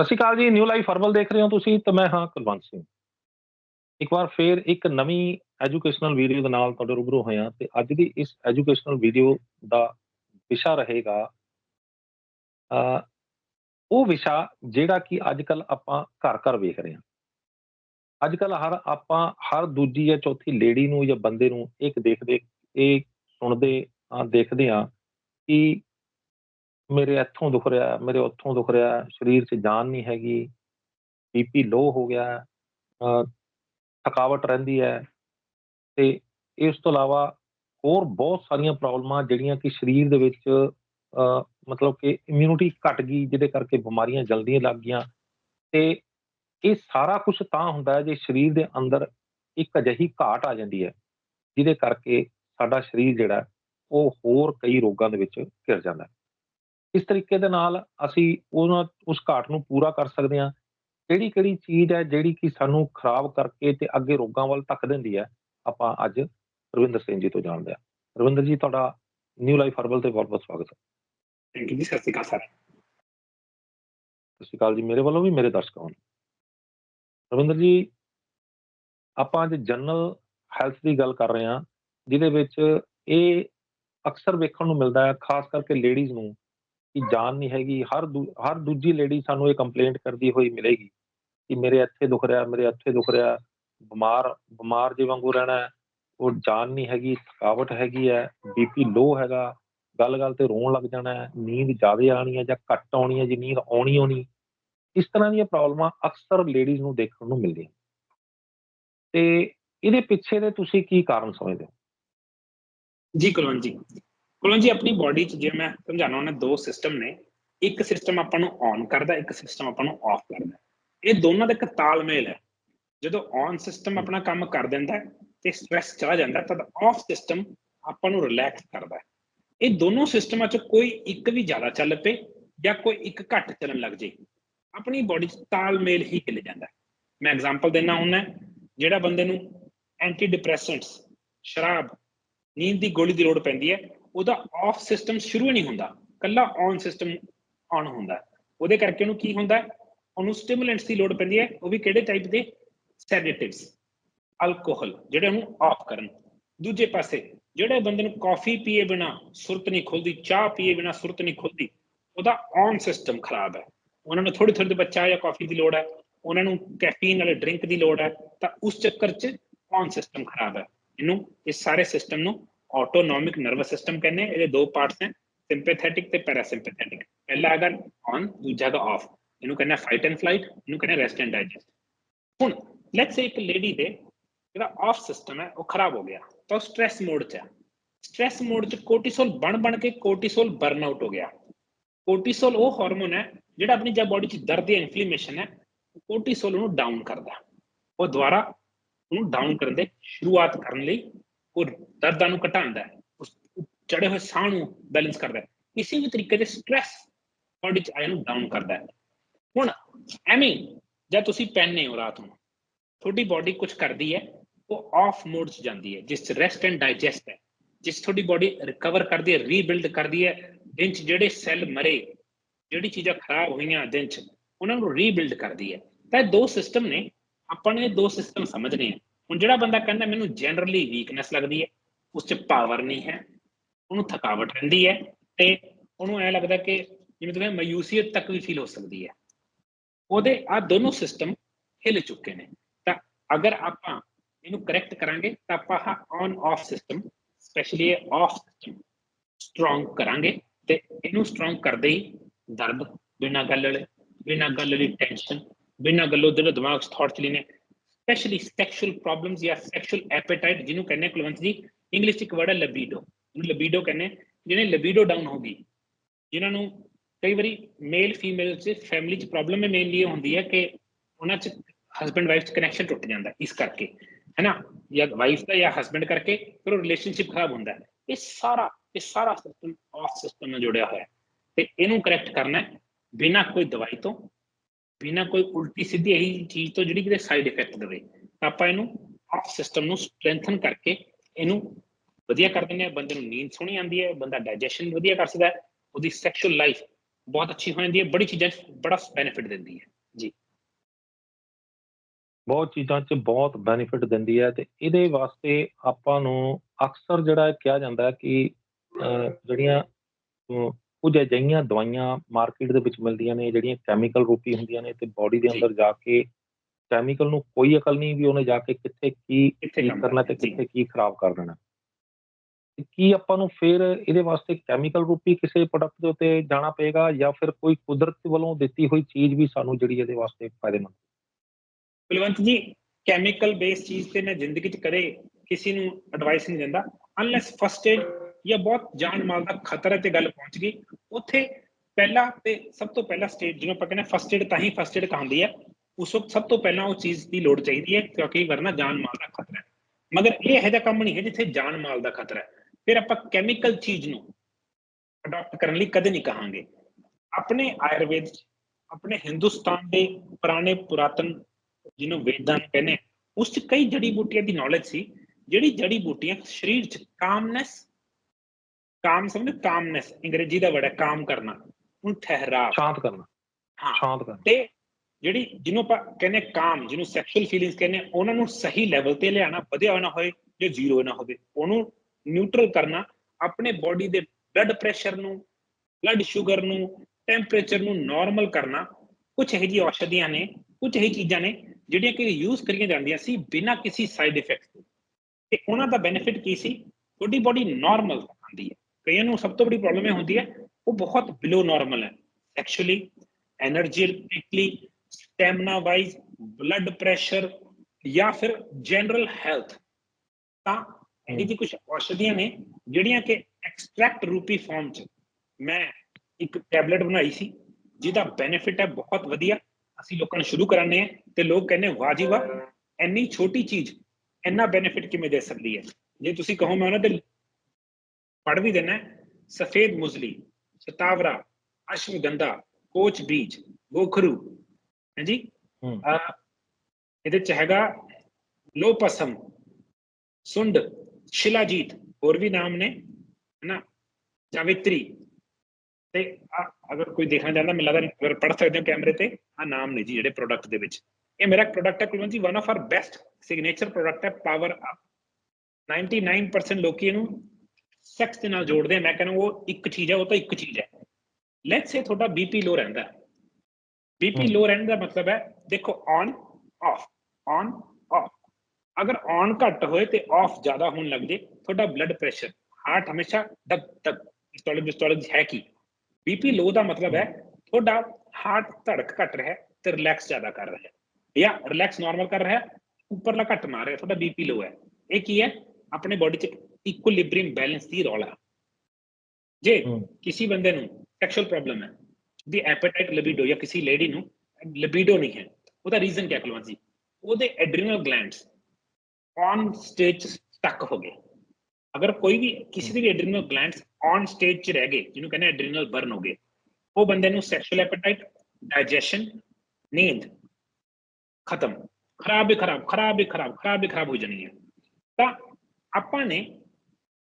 ਸਤਿ ਸ਼੍ਰੀ ਅਕਾਲ ਜੀ new life herbal ਦੇਖ ਰਹੇ ਹੋ ਤੁਸੀਂ ਤੇ ਮੈਂ ਹਾਂ ਕੁਲਵੰਤ ਸਿੰਘ। ਇੱਕ ਵਾਰ ਫੇਰ ਇੱਕ ਨਵੀਂ ਐਜੂਕੇਸ਼ਨਲ ਵੀਡੀਓ ਦੇ ਨਾਲ ਤੁਹਾਡੇ ਰੂਬਰੂ ਹੋਇਆ ਤੇ ਅੱਜ ਦੀ ਇਸ ਐਜੂਕੇਸ਼ਨਲ ਵੀਡੀਓ ਦਾ ਵਿਸ਼ਾ ਰਹੇਗਾ ਅ ਉਹ ਵਿਸ਼ਾ ਜਿਹੜਾ ਕਿ ਅੱਜ ਕੱਲ ਆਪਾਂ ਘਰ ਘਰ ਵੇਖ ਰਹੇ ਹਾਂ। ਅੱਜ ਕੱਲ ਹਰ ਆਪਾਂ ਹਰ ਦੂਜੀ ਜਾਂ ਚੌਥੀ ਲੇਡੀ ਨੂੰ ਜਾਂ ਬੰਦੇ ਨੂੰ ਇੱਕ ਦੇਖਦੇ, ਇਹ ਸੁਣਦੇ ਆ ਦੇਖਦੇ ਆ ਕਿ ਮੇਰੇ ਇੱਥੋਂ ਦੁਖ ਰਿਹਾ, ਮੇਰੇ ਉੱਥੋਂ ਦੁਖ ਰਿਹਾ, ਸਰੀਰ 'ਚ ਜਾਨ ਨਹੀਂ ਹੈਗੀ ਬੀਪੀ ਲੋ ਹੋ ਗਿਆ ਥਕਾਵਟ ਰਹਿੰਦੀ ਹੈ ਤੇ ਇਸ ਤੋਂ ਇਲਾਵਾ ਹੋਰ ਬਹੁਤ ਸਾਰੀਆਂ ਪ੍ਰੋਬਲਮਾਂ ਜਿਹੜੀਆਂ ਕਿ ਸਰੀਰ ਦੇ ਵਿੱਚ ਮਤਲਬ ਕਿ ਇਮਿਊਨਿਟੀ ਘਟ ਗਈ, ਜਿਹਦੇ ਕਰਕੇ ਬਿਮਾਰੀਆਂ ਜਲਦੀਆਂ ਲੱਗ ਗਈਆਂ ਤੇ ਇਹ ਸਾਰਾ ਕੁਝ ਤਾਂ ਹੁੰਦਾ ਹੈ ਜੇ ਸਰੀਰ ਦੇ ਅੰਦਰ ਇੱਕ ਅਜਿਹੀ ਘਾਟ ਆ ਜਾਂਦੀ ਹੈ, ਜਿਹਦੇ ਕਰਕੇ ਸਾਡਾ ਸਰੀਰ ਜਿਹੜਾ ਉਹ ਹੋਰ ਕਈ ਰੋਗਾਂ ਦੇ ਵਿੱਚ ਘਿਰ ਜਾਂਦਾ ਹੈ। ਇਸ ਤਰੀਕੇ ਦੇ ਨਾਲ ਅਸੀਂ ਉਹਨਾਂ ਉਸ ਘਾਟ ਨੂੰ ਪੂਰਾ ਕਰ ਸਕਦੇ ਹਾਂ। ਕਿਹੜੀ ਕਿਹੜੀ ਚੀਜ਼ ਹੈ ਜਿਹੜੀ ਕਿ ਸਾਨੂੰ ਖਰਾਬ ਕਰਕੇ ਤੇ ਅੱਗੇ ਰੋਗਾਂ ਵੱਲ ਧੱਕ ਦਿੰਦੀ ਹੈ ਆਪਾਂ ਅੱਜ ਰਵਿੰਦਰ ਸਿੰਘ ਜੀ ਤੋਂ ਜਾਣਦੇ ਹਾਂ। ਰਵਿੰਦਰ ਜੀ ਤੁਹਾਡਾ ਨਿਊ ਲਾਈਫ ਹਰਬਲ ਤੇ ਬਹੁਤ ਬਹੁਤ ਸਵਾਗਤ ਹੈ। ਥੈਂਕ ਯੂ ਜੀ ਸਤਿ ਸ਼੍ਰੀ ਅਕਾਲ ਸਰ ਸਤਿ ਸ਼੍ਰੀ ਅਕਾਲ ਜੀ ਮੇਰੇ ਵੱਲੋਂ ਵੀ ਮੇਰੇ ਦਰਸ਼ਕਾਂ ਨੂੰ ਰਵਿੰਦਰ ਜੀ ਆਪਾਂ ਅੱਜ ਜਨਰਲ ਹੈਲਥ ਦੀ ਗੱਲ ਕਰ ਰਹੇ ਹਾਂ ਜਿਹਦੇ ਵਿੱਚ ਇਹ ਅਕਸਰ ਵੇਖਣ ਨੂੰ ਮਿਲਦਾ ਹੈ ਖਾਸ ਕਰਕੇ ਲੇਡੀਜ਼ ਨੂੰ ਕਿ ਜਾਨ ਨਹੀਂ ਹੈਗੀ, ਹਰ ਦੂ- ਹਰ ਦੂਜੀ ਲੇਡੀ ਸਾਨੂੰ ਇਹ ਕੰਪਲੇਂਟ ਕਰਦੀ ਹੋਈ ਮਿਲੇਗੀ ਕਿ ਮੇਰੇ ਇੱਥੇ ਦੁਖ ਰਿਹਾ, ਮੇਰੇ ਇੱਥੇ ਦੁਖ ਰਿਹਾ, ਬਿਮਾਰ ਬਿਮਾਰ ਜੇ ਵਾਂਗੂ ਰਹਿਣਾ ਉਹ ਜਾਨ ਨਹੀਂ ਹੈਗੀ, ਥਕਾਵਟ ਹੈਗੀ ਹੈ ਬੀਪੀ ਲੋ ਹੈਗਾ ਗੱਲ ਗੱਲ ਤੇ ਰੋਣ ਲੱਗ ਜਾਣਾ ਨੀਂਦ ਜ਼ਿਆਦਾ ਆਣੀ ਹੈ ਜਾਂ ਘੱਟ ਆਉਣੀ ਹੈ, ਜੇ ਨੀਂਦ ਆਉਣੀ ਹੋਣੀ, ਇਸ ਤਰ੍ਹਾਂ ਦੀਆਂ ਪ੍ਰੋਬਲਮਾਂ ਅਕਸਰ ਲੇਡੀਜ਼ ਨੂੰ ਦੇਖਣ ਨੂੰ ਮਿਲਦੀਆਂ। ਤੇ ਇਹਦੇ ਪਿੱਛੇ ਦੇ ਤੁਸੀਂ ਕੀ ਕਾਰਨ ਸਮਝਦੇ ਹੋ? ਜੀ ਕੁਲਵੰਤ ਜੀ ਕੁਲਵੰਤ ਜੀ ਆਪਣੀ ਬਾਡੀ 'ਚ ਜੇ ਮੈਂ ਸਮਝਾਉਣਾ ਉਹਨਾਂ ਦੋ ਸਿਸਟਮ ਨੇ ਇੱਕ ਸਿਸਟਮ ਆਪਾਂ ਨੂੰ ਔਨ ਕਰਦਾ ਇੱਕ ਸਿਸਟਮ ਆਪਾਂ ਨੂੰ ਆਫ ਕਰਦਾ। ਇਹ ਦੋਨਾਂ ਦਾ ਇੱਕ ਤਾਲਮੇਲ ਹੈ। ਜਦੋਂ ਔਨ ਸਿਸਟਮ ਆਪਣਾ ਕੰਮ ਕਰ ਦਿੰਦਾ ਹੈ ਤੇ ਸਟ੍ਰੈਸ ਚਲਾ ਜਾਂਦਾ ਹੈ, ਤਦ ਆਫ ਸਿਸਟਮ ਆਪਾਂ ਨੂੰ ਰਿਲੈਕਸ ਕਰਦਾ ਇਹ ਦੋਨੋਂ ਸਿਸਟਮਾਂ 'ਚ ਕੋਈ ਇੱਕ ਵੀ ਜ਼ਿਆਦਾ ਚੱਲ ਪਏ ਜਾਂ ਕੋਈ ਇੱਕ ਘੱਟ ਚੱਲਣ ਲੱਗ ਜੇ। ਆਪਣੀ ਬਾਡੀ 'ਚ ਤਾਲਮੇਲ ਹੀ ਹਿੱਲ ਜਾਂਦਾ ਮੈਂ ਐਗਜ਼ਾਮਪਲ ਦਿੰਦਾ ਹੁੰਦਾ ਜਿਹੜਾ ਬੰਦੇ ਨੂੰ ਐਂਟੀ ਡਿਪਰੈਸੈਂਟਸ ਸ਼ਰਾਬ ਨੀਂਦ ਦੀ ਗੋਲੀ ਦੀ ਲੋੜ ਪੈਂਦੀ ਹੈ ਉਹਦਾ ਆਫ ਸਿਸਟਮ ਸ਼ੁਰੂ ਨਹੀਂ ਹੁੰਦਾ ਕੱਲਾ ਔਨ ਸਿਸਟਮ ਔਨ ਹੁੰਦਾ ਉਹਦੇ ਕਰਕੇ ਉਹਨੂੰ ਕੀ ਹੁੰਦਾ ਉਹਨੂੰ ਸਟਿਮੂਲੈਂਟਸ ਦੀ ਲੋੜ ਪੈਂਦੀ ਹੈ, ਉਹ ਵੀ ਕਿਹੜੇ ਟਾਈਪ ਦੇ? ਸੈਡੇਟਿਵਸ ਅਲਕੋਹਲ ਜਿਹੜੇ ਉਹਨੂੰ ਆਫ ਕਰਨ। ਦੂਜੇ ਪਾਸੇ, ਜਿਹੜੇ ਬੰਦੇ ਨੂੰ ਕਾਫੀ ਪੀਏ ਬਿਨਾ ਸੁਰਤ ਨਹੀਂ ਖੁੱਲਦੀ, ਚਾਹ ਪੀਏ ਬਿਨਾ ਸੁਰਤ ਨਹੀਂ ਖੁੱਲਦੀ, ਉਹਦਾ ਔਨ ਸਿਸਟਮ ਖਰਾਬ ਹੈ। ਉਹਨਾਂ ਨੂੰ ਥੋੜੀ ਥੋੜੀ ਦੇਰ ਬੱਚਾ ਜਾਂ ਕਾਫੀ ਦੀ ਲੋੜ ਹੈ, ਉਹਨਾਂ ਨੂੰ ਕੈਫੀਨ ਵਾਲੇ ਡਰਿੰਕ ਦੀ ਲੋੜ ਹੈ, ਤਾਂ ਉਸ ਚੱਕਰ 'ਚ ਔਨ ਸਿਸਟਮ ਖਰਾਬ ਹੈ। ਇਹਨੂੰ, ਇਹ ਸਾਰੇ ਸਿਸਟਮ ਨੂੰ ਆਟੋਨੋਮਿਕ ਨਰਵਸ ਸਿਸਟਮ ਕਹਿੰਦੇ ਆ ਇਹਦੇ ਦੋ ਪਾਰਟਸ ਨੇ ਸਿੰਪੈਥੈਟਿਕ ਤੇ ਪੈਰਾਸਿੰਪੈਥੈਟਿਕ ਪਹਿਲਾ ਹੈਗਾ ਔਨ ਦੂਜਾ ਹੈਗਾ ਆਫ ਇਹਨੂੰ ਕਹਿੰਦੇ ਫਾਈਟ ਐਂਡ ਫਲਾਈਟ ਇਹਨੂੰ ਕਹਿੰਦੇ ਰੈਸਟ ਐਂਡ ਡਾਈਜੈਸਟ ਹੁਣ ਲੈਟਸ ਸੇ ਇੱਕ ਲੇਡੀ ਦੇ ਜਿਹੜਾ ਆਫ ਸਿਸਟਮ ਹੈ ਉਹ ਖਰਾਬ ਹੋ ਗਿਆ ਤਾਂ ਉਹ ਸਟ੍ਰੈਸ ਮੋਡ 'ਚ ਹੈ ਸਟ੍ਰੈਸ ਮੋਡ 'ਚ ਕੋਰਟੀਸੋਲ ਬਣ ਬਣ ਕੇ ਕੋਰਟੀਸੋਲ ਬਰਨ ਆਊਟ ਹੋ ਗਿਆ ਕੋਰਟੀਸੋਲ ਉਹ ਹਾਰਮੋਨ ਹੈ ਜਿਹੜਾ ਆਪਣੀ ਜਦ ਬਾਡੀ 'ਚ ਦਰਦ ਜਾਂ ਇਨਫਲੇਮੇਸ਼ਨ ਹੈ ਕੋਰਟੀਸੋਲ ਨੂੰ ਡਾਊਨ ਕਰਦਾ ਹੈ। ਉਹ ਦੁਬਾਰਾ ਉਹਨੂੰ ਡਾਊਨ ਕਰਨ ਦੇ ਸ਼ੁਰੂਆਤ ਕਰਨ ਲਈ ਉਹ ਦਰਦਾਂ ਨੂੰ ਘਟਾਉਂਦਾ ਹੈ, ਉਸ ਚੜੇ ਹੋਏ ਸਾਹ ਨੂੰ ਬੈਲੈਂਸ ਕਰਦਾ ਹੈ। ਕਿਸੇ ਵੀ ਤਰੀਕੇ ਦੇ ਸਟ੍ਰੈਸ ਬਾਡੀ 'ਚ ਆਇਆ ਨੂੰ ਡਾਊਨ ਕਰਦਾ ਹੈ। ਹੁਣ ਐਵੇਂ ਜਦ ਤੁਸੀਂ ਪੈਨੇ ਹੋ ਰਾਤ ਨੂੰ, ਤੁਹਾਡੀ ਬਾਡੀ ਕੁਝ ਕਰਦੀ ਹੈ, ਉਹ ਆਫ ਮੋਡ 'ਚ ਜਾਂਦੀ ਹੈ, ਜਿਸ 'ਚ ਰੈਸਟ ਐਂਡ ਡਾਈਜੈਸਟ ਹੈ। ਜਿਸ 'ਚ ਤੁਹਾਡੀ ਬਾਡੀ ਰਿਕਵਰ ਕਰਦੀ ਹੈ ਰੀਬਿਲਡ ਕਰਦੀ ਹੈ, ਦਿਨ 'ਚ ਜਿਹੜੇ ਸੈੱਲ ਮਰੇ, ਜਿਹੜੀ ਚੀਜ਼ਾਂ ਖਰਾਬ ਹੋਈਆਂ ਦਿਨ 'ਚ, ਉਹਨਾਂ ਨੂੰ ਰੀਬਿਲਡ ਕਰਦੀ ਹੈ। ਤਾਂ ਇਹ ਦੋ ਸਿਸਟਮ ਨੇ, ਆਪਾਂ ਨੇ ਇਹ ਦੋ ਸਿਸਟਮ ਸਮਝਣੇ ਆ ਹੁਣ ਜਿਹੜਾ ਬੰਦਾ ਕਹਿੰਦਾ ਮੈਨੂੰ ਜਨਰਲੀ ਵੀਕਨੈਸ ਲੱਗਦੀ ਹੈ, ਉਸ 'ਚ ਪਾਵਰ ਨਹੀਂ ਹੈ, ਉਹਨੂੰ ਥਕਾਵਟ ਰਹਿੰਦੀ ਹੈ ਤੇ ਉਹਨੂੰ ਐ ਲੱਗਦਾ ਕਿ ਜਿਵੇਂ ਤੁਸੀਂ ਮਾਯੂਸੀਅਤ ਤੱਕ ਵੀ ਫੀਲ ਹੋ ਸਕਦੀ ਹੈ। ਉਹਦੇ ਆ ਦੋਨੋਂ ਸਿਸਟਮ ਹਿੱਲ ਚੁੱਕੇ ਨੇ। ਤਾਂ ਅਗਰ ਆਪਾਂ ਇਹਨੂੰ ਕਰੈਕਟ ਕਰਾਂਗੇ, ਤਾਂ ਆਪਾਂ on off system specially off system strong ਕਰਾਂਗੇ ਤੇ ਇਹਨੂੰ ਸਟਰੋਂਗ ਕਰਦੇ ਹੀ ਦਰਦ, ਬਿਨਾਂ ਗੱਲ ਵਾਲੇ, ਬਿਨਾਂ ਗੱਲ ਵਾਲੀ ਟੈਨਸ਼ਨ ਬਿਨਾਂ ਗੱਲੋਂ ਦਿਲ ਦਿਮਾਗ 'ਚ ਥਾਟ ਚਲੀ ਨੇ ਸਪੈਸ਼ਲੀ ਸੈਕਸ਼ੂਅਲ ਪ੍ਰੋਬਲਮਸ ਜਾਂ ਸੈਕਸ਼ੂਅਲ ਐਪੇਟਾਈਟ ਜਿਹਨੂੰ ਕਹਿੰਦੇ ਕੁਲਵੰਤ ਜੀ ਇੰਗਲਿਸ਼ 'ਚ ਇੱਕ ਵਰਡ ਹੈ ਲਿਬਿਡੋ ਉਹਨੂੰ ਕਹਿੰਦੇ ਜਿਹਨੇ ਲਿਬਿਡੋ ਡਾਊਨ ਹੋ ਗਈ ਜਿਨ੍ਹਾਂ ਨੂੰ ਕਈ ਵਾਰੀ ਮੇਲ ਫੀਮੇਲ 'ਚ ਫੈਮਿਲੀ 'ਚ ਪ੍ਰੋਬਲਮ ਮੇਨਲੀ ਹੁੰਦੀ ਹੈ ਕਿ ਉਹਨਾਂ 'ਚ ਹਸਬੰਡ ਵਾਈਫ 'ਚ ਕਨੈਕਸ਼ਨ ਟੁੱਟ ਜਾਂਦਾ ਇਸ ਕਰਕੇ ਹੈਨਾ ਜਾਂ ਵਾਈਫ ਦਾ ਜਾਂ ਹਸਬੰਡ ਕਰਕੇ ਫਿਰ ਉਹ ਰਿਲੇਸ਼ਨਸ਼ਿਪ ਖਰਾਬ ਹੁੰਦਾ ਹੈ ਇਹ ਸਾਰਾ ਇਹ ਸਾਰਾ ਸਿਸਟਮ ਆਫ ਸਿਸਟਮ ਨਾਲ ਜੁੜਿਆ ਹੋਇਆ ਹੈ ਤੇ ਇਹਨੂੰ ਕਰੈਕਟ ਕਰਨਾ ਹੈ ਬਿਨਾਂ ਕੋਈ ਦਵਾਈ ਤੋਂ ਬਿਨਾਂ ਕੋਈ ਉਲਟੀ ਸਿੱਧੀ ਇਹੀ ਚੀਜ਼ ਤੋਂ ਜਿਹੜੀ ਕਿਤੇ ਸਾਈਡ ਇਫੈਕਟ ਦੇਵੇ, ਤਾਂ ਆਪਾਂ ਇਹਨੂੰ ਆਪ ਸਿਸਟਮ ਨੂੰ ਸਟਰੈਂਥਨ ਕਰਕੇ ਇਹਨੂੰ ਵਧੀਆ ਕਰ ਦਿੰਦੇ ਆ ਬੰਦੇ ਨੂੰ ਨੀਂਦ ਸੋਹਣੀ ਆਉਂਦੀ ਹੈ, ਬੰਦਾ ਡਾਈਜੈਸ਼ਨ ਵਧੀਆ ਕਰ ਸਕਦਾ ਹੈ, ਉਹਦੀ ਸੈਕਸ਼ੂਅਲ ਲਾਈਫ ਬਹੁਤ ਅੱਛੀ ਹੋ ਜਾਂਦੀ ਹੈ, ਬੜੀ ਚੀਜ਼ਾਂ 'ਚ ਬੜਾ ਬੈਨੀਫਿਟ ਦਿੰਦੀ ਹੈ। ਜੀ। ਬਹੁਤ ਚੀਜ਼ਾਂ 'ਚ ਬਹੁਤ ਬੈਨੀਫਿਟ ਦਿੰਦੀ ਹੈ ਤੇ ਇਹਦੇ ਵਾਸਤੇ ਆਪਾਂ ਨੂੰ ਅਕਸਰ ਜਿਹੜਾ ਕਿਹਾ ਜਾਂਦਾ ਕਿ ਜਿਹੜੀਆਂ ਕੁਝ ਅਜਿਹੀਆਂ ਦਵਾਈਆਂ ਮਾਰਕੀਟ ਦੇ ਵਿੱਚ ਮਿਲਦੀਆਂ ਨੇ ਜਿਹੜੀਆਂ ਕੈਮੀਕਲ ਰੂਪੀ ਹੁੰਦੀਆਂ ਨੇ ਤੇ ਬਾਡੀ ਦੇ। ਅੰਦਰ ਜਾ ਕੇ ਕੈਮੀਕਲ ਨੂੰ ਕੋਈ ਅਕਲ ਨਹੀਂ ਵੀ ਉਹਨੇ ਜਾ ਕੇ ਕਿੱਥੇ ਕੀ ਕਰਨਾ ਤੇ। ਕਿੱਥੇ ਕੀ ਖਰਾਬ ਕਰ ਦੇਣਾ ਕੀ ਆਪਾਂ ਨੂੰ ਫਿਰ ਇਹਦੇ ਵਾਸਤੇ ਕੈਮੀਕਲ ਰੂਪੀ ਕਿਸੇ ਪ੍ਰੋਡਕਟ ਦੇ ਉੱਤੇ ਜਾਣਾ ਪਏਗਾ ਜਾਂ ਫਿਰ ਕੋਈ ਕੁਦਰਤ ਵੱਲੋਂ ਦਿੱਤੀ ਹੋਈ ਚੀਜ਼ ਵੀ ਸਾਨੂੰ ਜਿਹੜੀ ਇਹਦੇ ਵਾਸਤੇ ਫਾਇਦੇਮੰਦ ਕੁਲਵੰਤ ਜੀ ਕੈਮੀਕਲ ਬੇਸ ਚੀਜ਼ ਤੇ ਮੈਂ ਜ਼ਿੰਦਗੀ 'ਚ ਕਦੇ ਕਿਸੇ ਨੂੰ ਐਡਵਾਈਸ ਨਹੀਂ ਦਿੰਦਾ ਅਨਲੈਸ ਫਸਟ ਏਡ ਜਾਂ ਬਹੁਤ ਜਾਨ ਮਾਲ ਦਾ ਖਤਰਾ ਤੇ ਗੱਲ ਪਹੁੰਚ ਗਈ। ਉੱਥੇ ਪਹਿਲਾ ਤੇ ਸਭ ਤੋਂ ਪਹਿਲਾ ਸਟੇਜ ਜਿਹਨੂੰ ਆਪਾਂ ਕਹਿੰਦੇ ਫਸਟ ਏਡ ਤਾਂ ਹੀ ਫਸਟ ਏਡ ਕਹਾਂਦੀ ਹੈ। ਉਸ ਵਕਤ ਸਭ ਤੋਂ ਪਹਿਲਾਂ ਉਹ ਚੀਜ਼ ਦੀ ਲੋੜ ਚਾਹੀਦੀ ਹੈ, ਕਿਉਂਕਿ ਵਰਨਾ ਜਾਨ ਮਾਲ ਦਾ ਖਤਰਾ ਹੈ। ਮਗਰ ਇਹ ਇਹੋ ਜਿਹਾ ਕੰਮ ਨਹੀਂ ਹੈ ਜਿੱਥੇ ਜਾਨ ਮਾਲ ਦਾ ਖਤਰਾ ਹੈ। ਫਿਰ ਆਪਾਂ ਕੈਮੀਕਲ ਚੀਜ਼ ਨੂੰ ਅਡਾਪਟ ਕਰਨ ਲਈ ਕਦੇ ਨਹੀਂ ਕਹਾਂਗੇ। ਆਪਣੇ ਆਯੁਰਵੇਦ 'ਚ, ਆਪਣੇ ਹਿੰਦੁਸਤਾਨ ਦੇ ਪੁਰਾਣੇ ਪੁਰਾਤਨ ਜਿਹਨੂੰ ਵੇਦਾਂ ਕਹਿੰਦੇ ਉਸ 'ਚ ਕਈ ਜੜੀ ਬੂਟੀਆਂ ਦੀ ਨੌਲੇਜ ਸੀ। ਜਿਹੜੀ ਜੜੀ ਬੂਟੀਆਂ ਸਰੀਰ 'ਚ ਕਾਮਨੈਸ ਕਾਮ ਸਮਝੋ ਕਾਮਨੈਸ ਅੰਗਰੇਜ਼ੀ ਦਾ ਵਰਡ ਹੈ ਕਾਮ ਕਰਨਾ ਹੁਣ ਠਹਿਰਾਵ ਸ਼ਾਂਤ ਕਰਨਾ ਹਾਂ ਸ਼ਾਂਤ ਕਰਨਾ ਤੇ ਜਿਹੜੀ ਜਿਹਨੂੰ ਆਪਾਂ ਕਹਿੰਦੇ ਕਾਮ ਜਿਹਨੂੰ ਸੈਕਸ਼ੂਅਲ ਫੀਲਿੰਗਸ ਕਹਿੰਦੇ ਉਹਨਾਂ ਨੂੰ ਸਹੀ ਲੈਵਲ ਤੇ ਲਿਆਣਾ ਵਧਿਆ ਨਾ ਹੋਏ ਜਾਂ ਜ਼ੀਰੋ ਨਾ ਹੋਵੇ ਉਹਨੂੰ ਨਿਊਟਰਲ ਕਰਨਾ ਆਪਣੇ ਬਾਡੀ ਦੇ ਬਲੱਡ ਪ੍ਰੈਸ਼ਰ ਨੂੰ ਬਲੱਡ ਸ਼ੂਗਰ ਨੂੰ ਟੈਂਪਰੇਚਰ ਨੂੰ ਨਾਰਮਲ ਕਰਨਾ ਕੁਝ ਇਹੋ ਜਿਹੀ ਔਸ਼ਧੀਆਂ ਨੇ ਕੁਝ ਇਹੋ ਚੀਜ਼ਾਂ ਨੇ ਜਿਹੜੀਆਂ ਕਿ ਯੂਜ਼ ਕਰੀਆਂ ਜਾਂਦੀਆਂ ਸੀ ਬਿਨਾਂ ਕਿਸੇ ਸਾਈਡ ਇਫੈਕਟ ਦੇ ਤੇ ਉਹਨਾਂ ਦਾ ਬੈਨੀਫਿਟ ਕੀ ਸੀ ਤੁਹਾਡੀ ਬਾਡੀ ਨਾਰਮਲ ਆਉਂਦੀ ਹੈ ਕਈਆਂ ਨੂੰ ਸਭ ਤੋਂ ਵੱਡੀ ਪ੍ਰੋਬਲਮ ਇਹ ਹੁੰਦੀ ਹੈ, ਉਹ ਬਹੁਤ ਬਿਲੋ ਨਾਰਮਲ ਹੈ। Actually energetically stamina wise blood pressure ਜਾਂ ਫਿਰ ਜਨਰਲ ਹੈਲਥ ਤਾਂ ਇਹ ਜੀ ਕੁਝ ਔਸ਼ਧੀਆਂ ਨੇ ਜਿਹੜੀਆਂ ਕਿ ਐਕਸਟ੍ਰੈਕਟ ਰੂਪੀ ਫਾਰਮ ਚ। ਮੈਂ ਇੱਕ ਟੈਬਲੇਟ ਬਣਾਈ ਸੀ, ਜਿਹਦਾ ਬੈਨੀਫਿਟ ਹੈ ਬਹੁਤ ਵਧੀਆ। ਅਸੀਂ ਲੋਕਾਂ ਨੂੰ ਸ਼ੁਰੂ ਕਰਾਉਂਦੇ ਆ ਤੇ ਲੋਕ ਕਹਿੰਦੇ, ਵਾਹ ਜੀ ਵਾਹ, ਇੰਨੀ ਛੋਟੀ ਚੀਜ਼ ਇੰਨਾ ਬੈਨੀਫਿਟ ਕਿਵੇਂ ਦੇ ਸਕਦੀ ਹੈ? ਜੇ ਤੁਸੀਂ ਕਹੋ ਮੈਂ ਉਹਨਾਂ ਦੇ ਪੜ ਵੀ ਦੇਣਾ ਹੈ, ਸਫੇਦ ਮੁਜ਼ਲੀ ਸਤਾਵਰਾ ਅਸ਼ਵਗੰਧਾ ਕੋਚ ਬੀਜ ਗੋਖਰੂ ਹੈ ਜੀ ਹੂੰ। ਅਹ ਇਹਦੇ ਚ ਹੈਗਾ ਲੋਪਸਮ ਸੁੰਡ ਸ਼ਿਲਾਜੀਤ ਹੋਰ ਵੀ ਨਾਮ ਨੇ ਹਨਾ? ਜਾਵਿਤਰੀ। ਤੇ ਅਗਰ ਕੋਈ ਦੇਖਣਾ ਚਾਹੁੰਦਾ ਮੈਨੂੰ ਲੱਗਦਾ ਅਗਰ ਪੜ ਸਕਦੇ ਹੋ ਕੈਮਰੇ ਤੇ ਆ ਨਾਮ ਨੇ ਜੀ ਜਿਹੜੇ ਪ੍ਰੋਡਕਟ ਦੇ ਵਿੱਚ। ਇਹ ਮੇਰਾ ਪ੍ਰੋਡਕਟ ਹੈ Kulwant ji one of our best signature product ਹੈ ਪਾਵਰ ਅਪ 99% ਲੋਕੀ ਇਹਨੂੰ ਸੈਕਸ ਦੇ ਨਾਲ ਜੋੜਦੇ ਆ। ਮੈਂ ਕਹਿੰਦਾ ਉਹ ਇੱਕ ਚੀਜ਼ ਹੈ ਉਹ ਤਾਂ ਇੱਕ ਚੀਜ਼ ਹੈ। ਲੈਟਸ ਸੇ ਤੁਹਾਡਾ ਬੀਪੀ ਲੋ ਰਹਿੰਦਾ ਬੀਪੀ ਹਮ। ਲੋ ਰਹਿਣ ਦਾ ਮਤਲਬ ਹੈ ਦੇਖੋ ਔਨ ਆਫ ਔਨ ਆਫ ਅਗਰ ਔਨ ਘੱਟ ਹੋਏ ਤੇ ਆਫ ਜ਼ਿਆਦਾ ਹੋਣ ਲੱਗ ਜੇ ਤੁਹਾਡਾ ਬਲੱਡ ਪ੍ਰੈਸ਼ਰ ਹਾਰਟ ਹਮੇਸ਼ਾ ਦਬ ਦਬ ਸਿਸਟੋਲਿਕ ਸਿਸਟੋਲਿਕ ਹੈ ਕੀ? ਬੀਪੀ ਲੋ ਦਾ ਮਤਲਬ ਹੈ ਤੁਹਾਡਾ ਹਾਰਟ ਧੜਕ ਘਟ ਰਿਹਾ ਹੈ ਤੇ ਰਿਲੈਕਸ ਜ਼ਿਆਦਾ ਕਰ ਰਿਹਾ ਹੈ। ਜਾਂ ਰਿਲੈਕਸ ਨਾਰਮਲ ਕਰ ਰਿਹਾ ਹੈ ਉੱਪਰਲਾ ਘੱਟ ਮਾਰ ਰਿਹਾ ਤੁਹਾਡਾ ਬੀਪੀ ਲੋ ਹੈ। ਇਹ ਕੀ ਹੈ? ਆਪਣੇ ਬਾਡੀ 'ਚ ਇਕੁਇਲਿਬ੍ਰੀਅਮ ਬੈਲੈਂਸ ਦੀ ਰੌਲਾ। ਜੇ ਹੂੰ। ਕਿਸੇ ਬੰਦੇ ਨੂੰ ਸੈਕਸ਼ੂਅਲ ਪ੍ਰੋਬਲਮ ਹੈ ਦੀ ਐਪੇਟਾਈਟ ਲਿਬਿਡੋ ਜਾਂ ਕਿਸੇ ਲੇਡੀ ਨੂੰ ਲਿਬਿਡੋ ਨਹੀਂ ਹੈ ਉਹਦਾ ਰੀਜ਼ਨ ਕੀ ਹੈ ਕੁਲਵੰਤ ਜੀ? ਉਹਦੇ adrenal glands on stage stuck ਹੋ ਗਏ। ਅਗਰ ਕੋਈ ਵੀ ਕਿਸੇ ਦੇ ਵੀ ਐਡਰੀਨਲ ਗਲੈਂਡਸ ਔਨ ਸਟੇਜ 'ਚ ਰਹਿ ਗਏ ਜਿਹਨੂੰ ਕਹਿੰਦੇ ਐਡਰੀਨਲ ਬਰਨ ਹੋ ਗਏ ਉਹ ਬੰਦੇ ਨੂੰ ਸੈਕਸ਼ੂਅਲ ਐਪੇਟਾਈਟ ਡਾਈਜੈਸ਼ਨ ਨੀਂਦ ਖਤਮ। ਖਰਾਬ ਹੀ ਖਰਾਬ ਖਰਾਬ ਹੀ ਖਰਾਬ ਖਰਾਬ ਹੀ ਖਰਾਬ ਹੋ ਜਾਣੀ ਹੈ। ਤਾਂ ਆਪਾਂ ਨੇ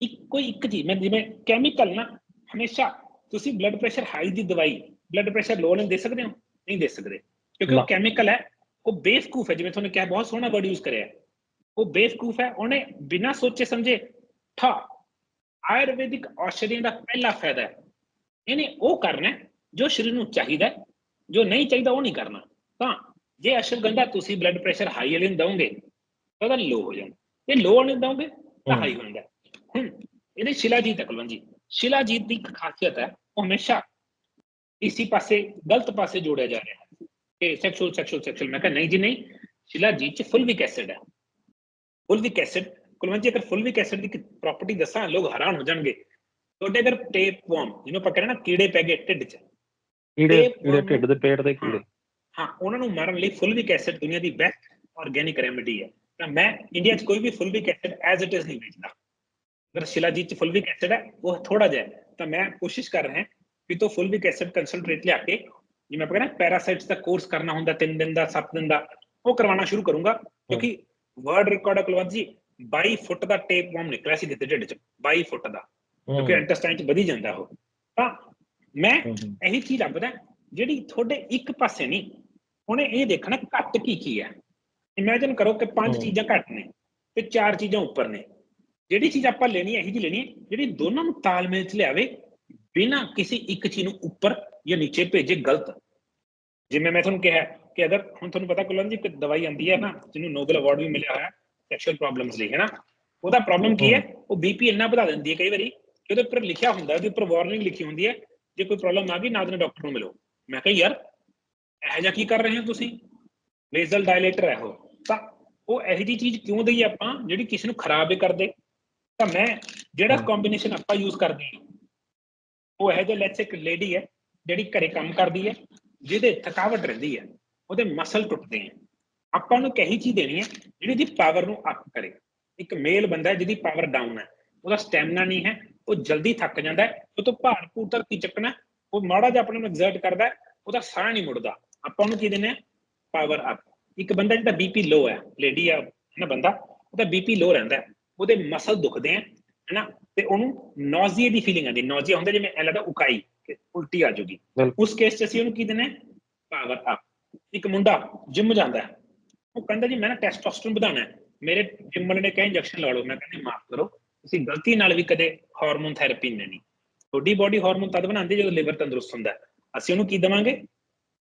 ਇੱਕੋ ਇੱਕ ਚੀਜ਼ ਮੈਂ ਜਿਵੇਂ ਕੈਮੀਕਲ ਨਾ ਹਮੇਸ਼ਾ ਤੁਸੀਂ ਬਲੱਡ ਪ੍ਰੈਸ਼ਰ ਹਾਈ ਦੀ ਦਵਾਈ ਬਲੱਡ ਪ੍ਰੈਸ਼ਰ ਲੋ ਨੂੰ ਦੇ ਸਕਦੇ ਹੋ ਨਹੀਂ ਦੇ ਸਕਦੇ ਕਿਉਂਕਿ ਨਾ। ਉਹ ਕੈਮੀਕਲ ਹੈ ਉਹ ਬੇਵਕੂਫ ਹੈ ਜਿਵੇਂ ਤੁਹਾਨੂੰ ਕਿਹਾ ਬਹੁਤ ਸੋਹਣਾ ਵਰਡ ਯੂਜ਼ ਕਰਿਆ। ਉਹ ਬੇਵਕੂਫ ਹੈ ਉਹਨੇ ਬਿਨਾਂ ਸੋਚੇ ਸਮਝੇ ਠਾ ਆਯੁਰਵੈਦਿਕ ਔਸ਼ਧੀਆਂ ਦਾ ਪਹਿਲਾ ਫਾਇਦਾ ਹੈ ਇਹਨੇ ਉਹ ਕਰਨਾ ਜੋ ਸਰੀਰ ਨੂੰ ਚਾਹੀਦਾ ਜੋ ਨਹੀਂ ਚਾਹੀਦਾ ਉਹ ਨਹੀਂ ਕਰਨਾ ਤਾਂ ਜੇ ਅਸ਼ਵਗੰਧਾ ਤੁਸੀਂ ਬਲੱਡ ਪ੍ਰੈਸ਼ਰ ਹਾਈ ਵਾਲੇ ਨੂੰ ਦਵੋਗੇ ਤਾਂ ਉਹਦਾ ਲੋ ਹੋ ਜਾਂਦਾ ਜੇ ਲੋ ਨਹੀਂ ਦਵੋਗੇ ਤਾਂ ਹਮ। ਹਾਈ ਹੋ ਜਾਂਦਾ ਹੁਣ ਇਹਦੇ ਸ਼ਿਲਾਜੀਤ ਹੈ ਕੁਲਵੰਤ ਜੀ। ਸ਼ਿਲਾਜੀਤ ਦੀ ਖਾਸੀਅਤ ਹੈ ਉਹ ਹਮੇਸ਼ਾ ਇਸੀ ਪਾਸੇ ਗਲਤ ਪਾਸੇ ਜੋੜਿਆ ਜਾ ਰਿਹਾ ਹੈ। ਕਿ ਸੈਕਸ਼ੂਅਲ ਸੈਕਸ਼ੂਅਲ ਸੈਕਸ਼ੂਅਲ ਮੈਂ ਕਿਹਾ ਨਹੀਂ ਜੀ ਨਹੀਂ। ਸ਼ਿਲਾਜੀਤ ਚ ਫੁਲਵਿਕ ਐਸਿਡ ਹੈ। ਫੁਲਵਿਕ ਐਸਿਡ ਕੁਲਵੰਤ ਜੀ ਅਗਰ ਫੁਲਵਿਕ ਐਸਿਡ ਦੀ ਪ੍ਰੋਪਰਟੀ ਦੱਸਾਂ ਲੋਕ ਹੈਰਾਨ ਹੋ ਜਾਣਗੇ। ਤੁਹਾਡੇ ਅਗਰ ਟੇਪ ਵਰਮ ਜਿਹਨੂੰ ਆਪਾਂ ਕਹਿੰਦੇ ਨਾ ਕੀੜੇ ਪੈ ਗਏ ਢਿੱਡ 'ਚ। ਕੀੜੇ ਕੀੜੇ ਢਿੱਡ ਦੇ ਪੇਟ ਦੇ ਕੀੜੇ। ਹਾਂ ਉਹਨਾਂ ਨੂੰ ਮਾਰਨ ਲਈ ਫੁਲਵਿਕ ਐਸਿਡ ਦੁਨੀਆ ਦੀ ਬੈਸਟ ਆਰਗੇਨਿਕ ਰੈਮੇਡੀ ਹੈ। ਤਾਂ ਮੈਂ ਇੰਡੀਆ 'ਚ ਕੋਈ ਵੀ fulvic acid as it is ਨਹੀਂ ਵੇਚਦਾ। ਅਗਰ ਸ਼ਿਲਾਜੀਤ 'ਚ ਫੁਲਵਿਕ ਐਸਿਡ ਹੈ ਉਹ ਥੋੜਾ ਜਿਹਾ ਹੈ, ਤਾਂ ਮੈਂ ਕੋਸ਼ਿਸ਼ ਕਰ ਰਿਹਾ ਕਿ ਤੋਂ ਫੁਲਵਿਕ ਐਸਿਡ ਕੰਸੈਂਟਰੇਟ ਲਿਆ ਕੇ ਜਿਵੇਂ ਆਪਾਂ ਕਹਿੰਦੇ ਪੈਰਾਸਾਈਟਸ ਦਾ ਕੋਰਸ ਕਰਨਾ ਹੁੰਦਾ 3 ਦਿਨ ਦਾ 7 ਦਿਨ ਦਾ ਉਹ ਕਰਵਾਉਣਾ ਸ਼ੁਰੂ ਕਰੂੰਗਾ ਕਿਉਂਕਿ ਵਰਡ ਰਿਕਾਰਡ ਕੁਲਵੰਤ ਜੀ 22 ਫੁੱਟ ਦਾ ਟੇਪ ਵਰਮ ਨਿਕਲਿਆ ਸੀ ਦਿੱਤੇ ਢਿੱਡ 'ਚ 22 ਫੁੱਟ ਦਾ ਕਿਉਂਕਿ ਇੰਟੈਸਟਾਈਨ 'ਚ ਵਧੀ ਜਾਂਦਾ ਉਹ ਤਾਂ ਮੈਂ ਇਹੀ ਚੀਜ਼ ਲੱਭਦਾ ਜਿਹੜੀ ਤੁਹਾਡੇ ਇੱਕ ਪਾਸੇ ਨਹੀਂ ਉਹਨੇ ਇਹ ਦੇਖਣਾ ਘੱਟ ਕੀ ਕੀ ਹੈ ਇਮੇਜਿਨ ਕਰੋ ਕਿ ਪੰਜ। ਚੀਜ਼ਾਂ ਘੱਟ ਨੇ ਤੇ ਚਾਰ ਚੀਜ਼ਾਂ ਉੱਪਰ ਨੇ ਜਿਹੜੀ ਚੀਜ਼ ਆਪਾਂ ਲੈਣੀ ਹੈ ਇਹੀ ਜੀ ਲੈਣੀ ਹੈ ਜਿਹੜੀ ਦੋਨਾਂ ਨੂੰ ਤਾਲਮੇਲ ਚ ਲਿਆਵੇ ਬਿਨਾਂ ਕਿਸੇ ਇੱਕ ਚੀਜ਼ ਨੂੰ ਉੱਪਰ ਜਾਂ ਨੀਚੇ ਭੇਜੇ ਗਲਤ। ਜਿਵੇਂ ਮੈਂ ਤੁਹਾਨੂੰ ਕਿਹਾ ਕਿ ਅਗਰ ਹੁਣ ਤੁਹਾਨੂੰ ਪਤਾ ਕੁਲਨ ਜੀ ਕਿ ਦਵਾਈ ਆਂਦੀ ਹੈ ਨਾ ਜਿਹਨੂੰ ਨੋਬਲ ਅਵਾਰਡ ਵੀ ਮਿਲਿਆ ਹੋਇਆ ਸੈਕਸ਼ੂਅਲ ਪ੍ਰੋਬਲਮਸ ਲਈ ਹੈ ਨਾ ਉਹਦਾ ਪ੍ਰੋਬਲਮ ਕੀ ਹੈ? ਉਹ ਬੀਪੀ ਇੰਨਾ ਵਧਾ ਦਿੰਦੀ ਹੈ ਕਈ ਵਾਰੀ ਕਿ ਉਹਦੇ ਉੱਪਰ ਲਿਖਿਆ ਹੁੰਦਾ ਉਹਦੇ ਉੱਪਰ ਵਾਰਨਿੰਗ ਲਿਖੀ ਹੁੰਦੀ ਹੈ ਜੇ ਕੋਈ ਪ੍ਰੋਬਲਮ ਆ ਗਈ ਨਾ ਦੇ ਡਾਕਟਰ ਨੂੰ ਮਿਲੋ। ਮੈਂ ਕਿਹਾ ਯਾਰ ਇਹੋ ਜਿਹਾ ਕੀ ਕਰ ਰਹੇ ਹੋ ਤੁਸੀਂ? ਵੇਜ਼ਲ ਡਾਇਲੇਟਰ ਹੈ ਉਹ। ਤਾਂ ਉਹ ਇਹੋ ਜਿਹੀ ਚੀਜ਼ ਕਿਉਂ ਦਈਏ ਆਪਾਂ ਜਿਹੜੀ ਕਿਸੇ ਨੂੰ ਖਰਾਬ ਕਰ ਦੇ? ਤਾਂ ਮੈਂ ਜਿਹੜਾ। ਕੰਬੀਨੇਸ਼ਨ ਆਪਾਂ ਯੂਜ਼ ਕਰਦੇ ਹਾਂ ਉਹ ਇਹੋ ਜਿਹਾ ਲੈਟਸ ਇੱਕ ਲੇਡੀ ਹੈ ਜਿਹੜੀ ਘਰੇ ਕੰਮ ਕਰਦੀ ਹੈ ਜਿਹਦੇ ਥਕਾਵਟ ਰਹਿੰਦੀ ਹੈ ਉਹਦੇ ਮਸਲ ਟੁੱਟਦੇ ਹੈ। ਆਪਾਂ ਨੂੰ ਕਹੀ ਚੀਜ਼ ਦੇਣੀ ਹੈ ਜਿਹੜੀ ਦੀ ਪਾਵਰ ਨੂੰ ਅਪ ਕਰੇ। ਇੱਕ ਮੇਲ ਬੰਦਾ ਹੈ ਜਿਹਦੀ ਪਾਵਰ ਡਾਊਨ ਹੈ ਉਹਦਾ ਸਟੈਮਿਨਾ ਨਹੀਂ ਹੈ ਉਹ ਜਲਦੀ ਥੱਕ ਜਾਂਦਾ ਹੈ ਉਹ ਤੋਂ ਭਾਰ ਭੂਰ ਧਰਤੀ ਚੱਕਣਾ ਹੈ, ਉਹ ਮਾੜਾ ਜਿਹਾ ਆਪਣੇ ਨੂੰ ਐਗਜ਼ਰਟ ਕਰਦਾ ਹੈ, ਉਹਦਾ ਸਾਹ ਨਹੀਂ ਮੁੜਦਾ। ਆਪਾਂ ਉਹਨੂੰ ਕੀ ਆ ਪਾਵਰ ਅਪ ਇੱਕ ਬੰਦਾ ਜਿਹਦਾ ਬੀਪੀ ਲੋ ਹੈ ਲੇਡੀ ਆ ਨਾ ਬੰਦਾ ਉਹਦਾ ਬੀਪੀ ਲੋ ਰਹਿੰਦਾ ਹੈ, ਉਹਦੇ ਮਸਲ ਦੁਖਦੇ ਆ ਹੈਨਾ? ਤੇ ਉਹਨੂੰ ਨੌਜ਼ੀਆ ਦੀ ਫੀਲਿੰਗ ਆਉਂਦੀ ਨੌਜ਼ੀਆ ਹੁੰਦਾ ਜਿਵੇਂ ਐ ਲੱਗਦਾ ਉਕਾਈ ਕਿ ਉਲਟੀ ਆ ਬਿਲਕੁਲ। ਉਸ ਕੇਸ 'ਚ ਅਸੀਂ ਉਹਨੂੰ ਕੀ ਦਿੰਦੇ ਪਾਵਰ ਅਪ ਇੱਕ ਮੁੰਡਾ ਜਿਮ ਜਾਂਦਾ ਉਹ ਕਹਿੰਦਾ ਜੀ ਮੈਂ ਨਾ ਟੈਸਟੋਸਟਰਨ ਵਧਾਉਣਾ ਹੈ। ਮੇਰੇ ਜਿਮ ਵਾਲੇ ਨੇ ਕਿਹਾ ਇੰਜੈਕਸ਼ਨ ਲਾ ਲਓ। ਮੈਂ ਕਹਿੰਦੀ ਮਾਫ ਕਰੋ। ਤੁਸੀਂ ਗਲਤੀ ਨਾਲ ਵੀ ਕਦੇ ਹਾਰਮੋਨ ਥੈਰੇਪੀ ਨਹੀਂ ਲੈਣੀ ਤੁਹਾਡੀ ਬਾਡੀ ਹਾਰਮੋਨ ਤਦ ਬਣਾਉਂਦੀ ਜਦੋਂ ਲਿਵਰ ਤੰਦਰੁਸਤ ਹੁੰਦਾ। ਅਸੀਂ ਉਹਨੂੰ ਕੀ ਦੇਵਾਂਗੇ?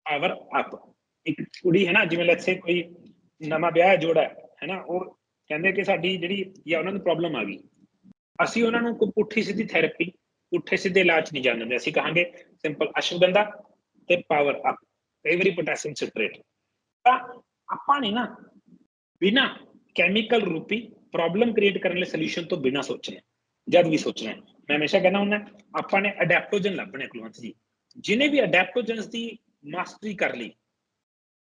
ਪਾਵਰ ਅਪ ਇੱਕ ਕੁੜੀ ਹੈ ਨਾ ਜਿਵੇਂ ਲੈਟਸ ਸੇ ਕੋਈ ਨਵਾਂ ਵਿਆਹ ਜੋੜਾ ਹੈ ਨਾ ਉਹ ਕਹਿੰਦੇ ਕਿ ਸਾਡੀ ਜਿਹੜੀ ਜਾਂ ਉਹਨਾਂ ਨੂੰ ਪ੍ਰੋਬਲਮ ਆ ਗਈ। ਅਸੀਂ ਉਹਨਾਂ ਨੂੰ ਕੋਈ ਪੁੱਠੀ ਸਿੱਧੀ ਥੈਰੇਪੀ ਪੁੱਠੇ ਸਿੱਧੇ ਇਲਾਜ ਨਹੀਂ ਜਾਣਦੇ ਅਸੀਂ ਕਹਾਂਗੇ ਸਿੰਪਲ ਅਸ਼ਵਗੰਧਾ ਤੇ ਪਾਵਰ ਅਪ ਕਈ ਪੋਟਾਸ਼ੀਅਮ ਸਿਟਰੇਟ ਤਾਂ ਆਪਾਂ ਨੇ ਨਾ ਬਿਨਾ ਕੈਮੀਕਲ ਰੂਪੀ ਪ੍ਰੋਬਲਮ ਕ੍ਰੀਏਟ ਕਰਨ ਲਈ ਸੋਲੂਸ਼ਨ ਤੋਂ ਬਿਨਾ ਸੋਚਣਾ ਜਦ ਵੀ ਸੋਚਣਾ ਮੈਂ ਹਮੇਸ਼ਾ ਕਹਿੰਦਾ ਹੁੰਦਾ, ਆਪਾਂ ਨੇ ਅਡੈਪਟੋਜਨ ਲੱਭਣੇ ਕੁਲਵੰਤ ਜੀ। ਜਿਨੇ ਵੀ ਅਡੈਪਟੋਜਨਸ ਦੀ ਮਾਸਟਰੀ ਕਰ ਲਈ,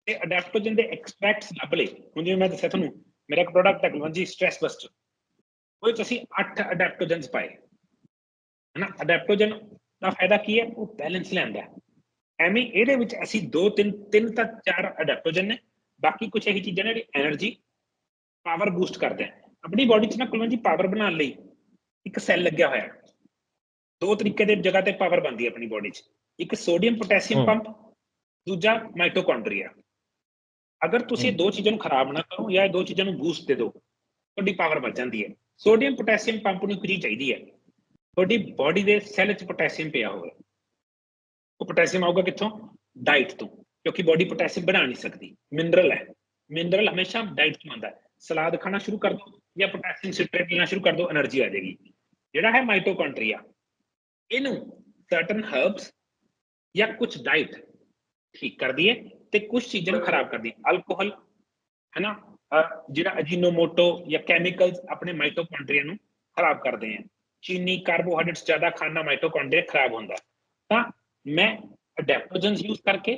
ਤੇ ਅਡੈਪਟੋਜਨ ਦੇ ਐਕਸਟ੍ਰੈਕਟਸ ਲੱਭ ਲਏ, ਹੁਣ ਜਿਵੇਂ ਮੈਂ ਦੱਸਿਆ ਤੁਹਾਨੂੰ ਮੇਰਾ ਇੱਕ ਪ੍ਰੋਡਕਟ ਹੈ ਟੈਕਨੋਲੋਜੀ ਸਟ੍ਰੈਸ ਬਸਟਰ ਉਹ ਵਿੱਚ ਅਸੀਂ 8 ਅਡੈਪਟੋਜਨਸ ਪਾਏ। ਹੈ ਨਾ ਅਡੈਪਟੋਜਨ ਦਾ ਫਾਇਦਾ ਕੀ ਹੈ? ਉਹ ਬੈਲੈਂਸ ਲਿਆਂਦਾ ਐਵੇਂ ਇਹਦੇ ਵਿੱਚ ਅਸੀਂ 2 3 3 ਤੱਕ ਚਾਰ ਅਡੈਪਟੋਜਨ ਨੇ। ਬਾਕੀ ਕੁਝ ਇਹੀ ਚੀਜ਼ਾਂ ਨੇ ਜਿਹੜੀ એનર્ਜੀ ਪਾਵਰ ਬੂਸਟ ਕਰਦੇ ਆ ਆਪਣੀ ਬਾਡੀ 'ਚ ਨਾ ਕੁਲਵੰਜੀ ਪਾਵਰ ਬਣਾਉਣ ਲਈ ਇੱਕ ਸੈੱਲ ਲੱਗਿਆ ਹੋਇਆ। ਦੋ ਤਰੀਕੇ ਦੇ ਜਗ੍ਹਾ ਤੇ ਪਾਵਰ ਬਣਦੀ ਹੈ ਆਪਣੀ ਬਾਡੀ 'ਚ। ਇੱਕ ਸੋਡੀਅਮ ਪੋਟੈਸ਼ੀਅਮ ਪੰਪ ਦੂਜਾ ਮਾਈਟੋਕੌਂਡਰੀਆ ਅਗਰ ਤੁਸੀਂ ਦੋ ਚੀਜ਼ਾਂ ਨੂੰ ਖਰਾਬ ਨਾ ਕਰੋ ਜਾਂ ਦੋ ਚੀਜ਼ਾਂ ਨੂੰ ਬੂਸਟ ਦੇ ਦਿਓ ਤੁਹਾਡੀ ਪਾਵਰ ਵੱਧ ਜਾਂਦੀ ਹੈ। ਸੋਡੀਅਮ ਪੋਟੈਸ਼ੀਅਮ ਪੰਪ ਨੂੰ ਫ੍ਰੀ ਚਾਹੀਦੀ ਹੈ। ਤੁਹਾਡੀ ਬਾਡੀ ਦੇ ਸੈੱਲ 'ਚ ਪੋਟੈਸ਼ੀਅਮ ਪਿਆ ਹੋਵੇ ਉਹ ਪੋਟੈਸ਼ੀਅਮ ਆਊਗਾ ਕਿੱਥੋਂ? ਡਾਈਟ ਤੋਂ ਕਿਉਂਕਿ ਬਾਡੀ ਪੋਟੈਸ਼ੀਅਮ ਬਣਾ ਨਹੀਂ ਸਕਦੀ। ਮਿਨਰਲ ਹੈ। ਮਿਨਰਲ ਹਮੇਸ਼ਾ ਡਾਈਟ ਤੋਂ ਆਉਂਦਾ ਹੈ। ਸਲਾਦ ਖਾਣਾ ਸ਼ੁਰੂ ਕਰ ਦਿਓ ਜਾਂ ਪੋਟੈਸ਼ੀਅਮ ਸਿਟਰੇਟ ਲੈਣਾ ਸ਼ੁਰੂ ਕਰ ਦਿਓ એનર્ਜੀ ਆ ਜਾਏਗੀ। ਜਿਹੜਾ ਹੈ ਮਾਈਟੋਕੌਂਡਰੀਆ ਇਹਨੂੰ ਸਰਟਨ ਹਰਬਸ ਜਾਂ ਕੁਝ ਡਾਈਟ ਠੀਕ ਕਰਦੀ ਹੈ ਤੇ ਕੁਝ ਚੀਜ਼ਾਂ ਨੂੰ ਖਰਾਬ ਕਰਦੀ ਹੈ। ਅਲਕੋਹਲ ਹੈ ਨਾ ਜਿਹੜਾ ਅਜੀਨੋਮੋਟੋ ਜਾਂ ਕੈਮੀਕਲਸ ਆਪਣੇ ਮਾਈਟੋਕੌਂਡਰੀਆ ਨੂੰ ਖਰਾਬ ਕਰਦੇ ਹਨ ਚੀਨੀ ਕਾਰਬੋਹਾਈਡਰੇਟਸ ਜ਼ਿਆਦਾ ਖਾਣਾ ਮਾਈਟੋਕੌਂਡਰੀਆ ਖਰਾਬ ਹੁੰਦਾ। ਤਾਂ ਮੈਂ ਅਡੈਪਟੋਜਨਸ ਯੂਜ਼ ਕਰਕੇ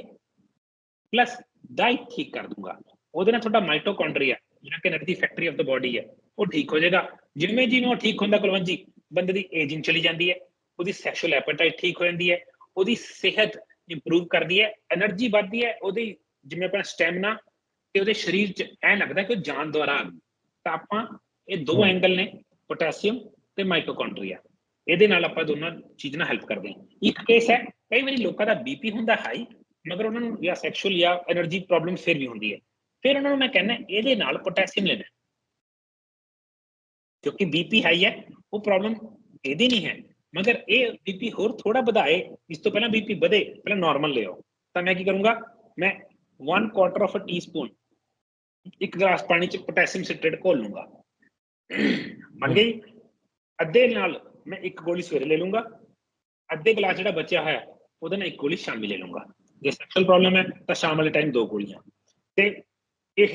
ਪਲੱਸ ਡਾਈਟ ਠੀਕ ਕਰ ਦੂੰਗਾ। ਉਹਦੇ ਨਾਲ ਤੁਹਾਡਾ ਮਾਈਟੋਕੌਂਡਰੀਆ ਜਿਹੜਾ ਕਿ ਐਨਰਜੀ ਫੈਕਟਰੀ ਆਫ ਦਾ ਬਾਡੀ ਹੈ ਉਹ ਠੀਕ ਹੋ ਜਾਏਗਾ। ਜਿਵੇਂ ਜਿਵੇਂ ਉਹ ਠੀਕ ਹੁੰਦਾ ਕੁਲਵੰਜੀ ਬੰਦੇ ਦੀ ਏਜਿੰਗ ਚਲੀ ਜਾਂਦੀ ਹੈ ਉਹਦੀ ਸੈਕਸ਼ੂਅਲ ਐਪੇਟਾਈਟ ਠੀਕ ਹੋ ਜਾਂਦੀ ਹੈ ਉਹਦੀ ਸਿਹਤ ਇੰਪਰੂਵ ਕਰਦੀ ਹੈ એનર્ਜੀ ਵੱਧਦੀ ਹੈ ਉਹਦੀ ਜਿਵੇਂ ਆਪਣਾ ਸਟੈਮਿਨਾ ਤੇ ਉਹਦੇ ਸਰੀਰ 'ਚ ਐ ਲੱਗਦਾ ਕਿ ਉਹ ਜਾਨ ਦੁਆਰਾ ਆ ਗਈ ਤਾਂ ਆਪਾਂ ਇਹ ਦੋ ਐਂਗਲ ਨੇ ਪੋਟਾਸ਼ੀਅਮ ਤੇ ਮਾਈਟੋਕੌਂਡਰੀਆ ਇਹਦੇ ਨਾਲ ਆਪਾਂ ਦੋਨਾਂ ਚੀਜ਼ ਨਾਲ ਹੈਲਪ ਕਰਦੇ ਹਾਂ। ਇੱਕ ਕੇਸ ਹੈ ਕਈ ਵਾਰੀ ਲੋਕਾਂ ਦਾ ਬੀਪੀ ਹੁੰਦਾ ਹਾਈ ਮਗਰ ਉਹਨਾਂ ਨੂੰ ਜਾਂ ਸੈਕਸ਼ੂਅਲ ਜਾਂ એનર્ਜੀ ਪ੍ਰੋਬਲਮ ਫਿਰ ਵੀ ਹੁੰਦੀ ਹੈ। ਫਿਰ ਉਹਨਾਂ ਨੂੰ ਮੈਂ ਕਹਿੰਦਾ ਇਹਦੇ ਨਾਲ ਪੋਟਾਸ਼ੀਅਮ ਲੈਣਾ ਕਿਉਂਕਿ ਬੀਪੀ ਹਾਈ ਹੈ ਉਹ ਪ੍ਰੋਬਲਮ ਇਹਦੀ ਨਹੀਂ ਹੈ। मगर ए बीपी होर थोड़ा बधाए, इस तो पहला बीपी बधे, पहले नॉर्मल ले आओ। तो मैं की करूँगा? मैं one quarter of a teaspoon एक गिलास पानी च सिट्रेट घोल लूँगा। मान गई? अद्धे नाल मैं एक गोली सवेरे ले लूँगा। अद्धे गिलास जो बचा है वह एक गोली शामी ले लूँगा। जो सैक्सुअल प्रॉब्लम है तो शाम वाले टाइम दो गोलियाँ। तो यह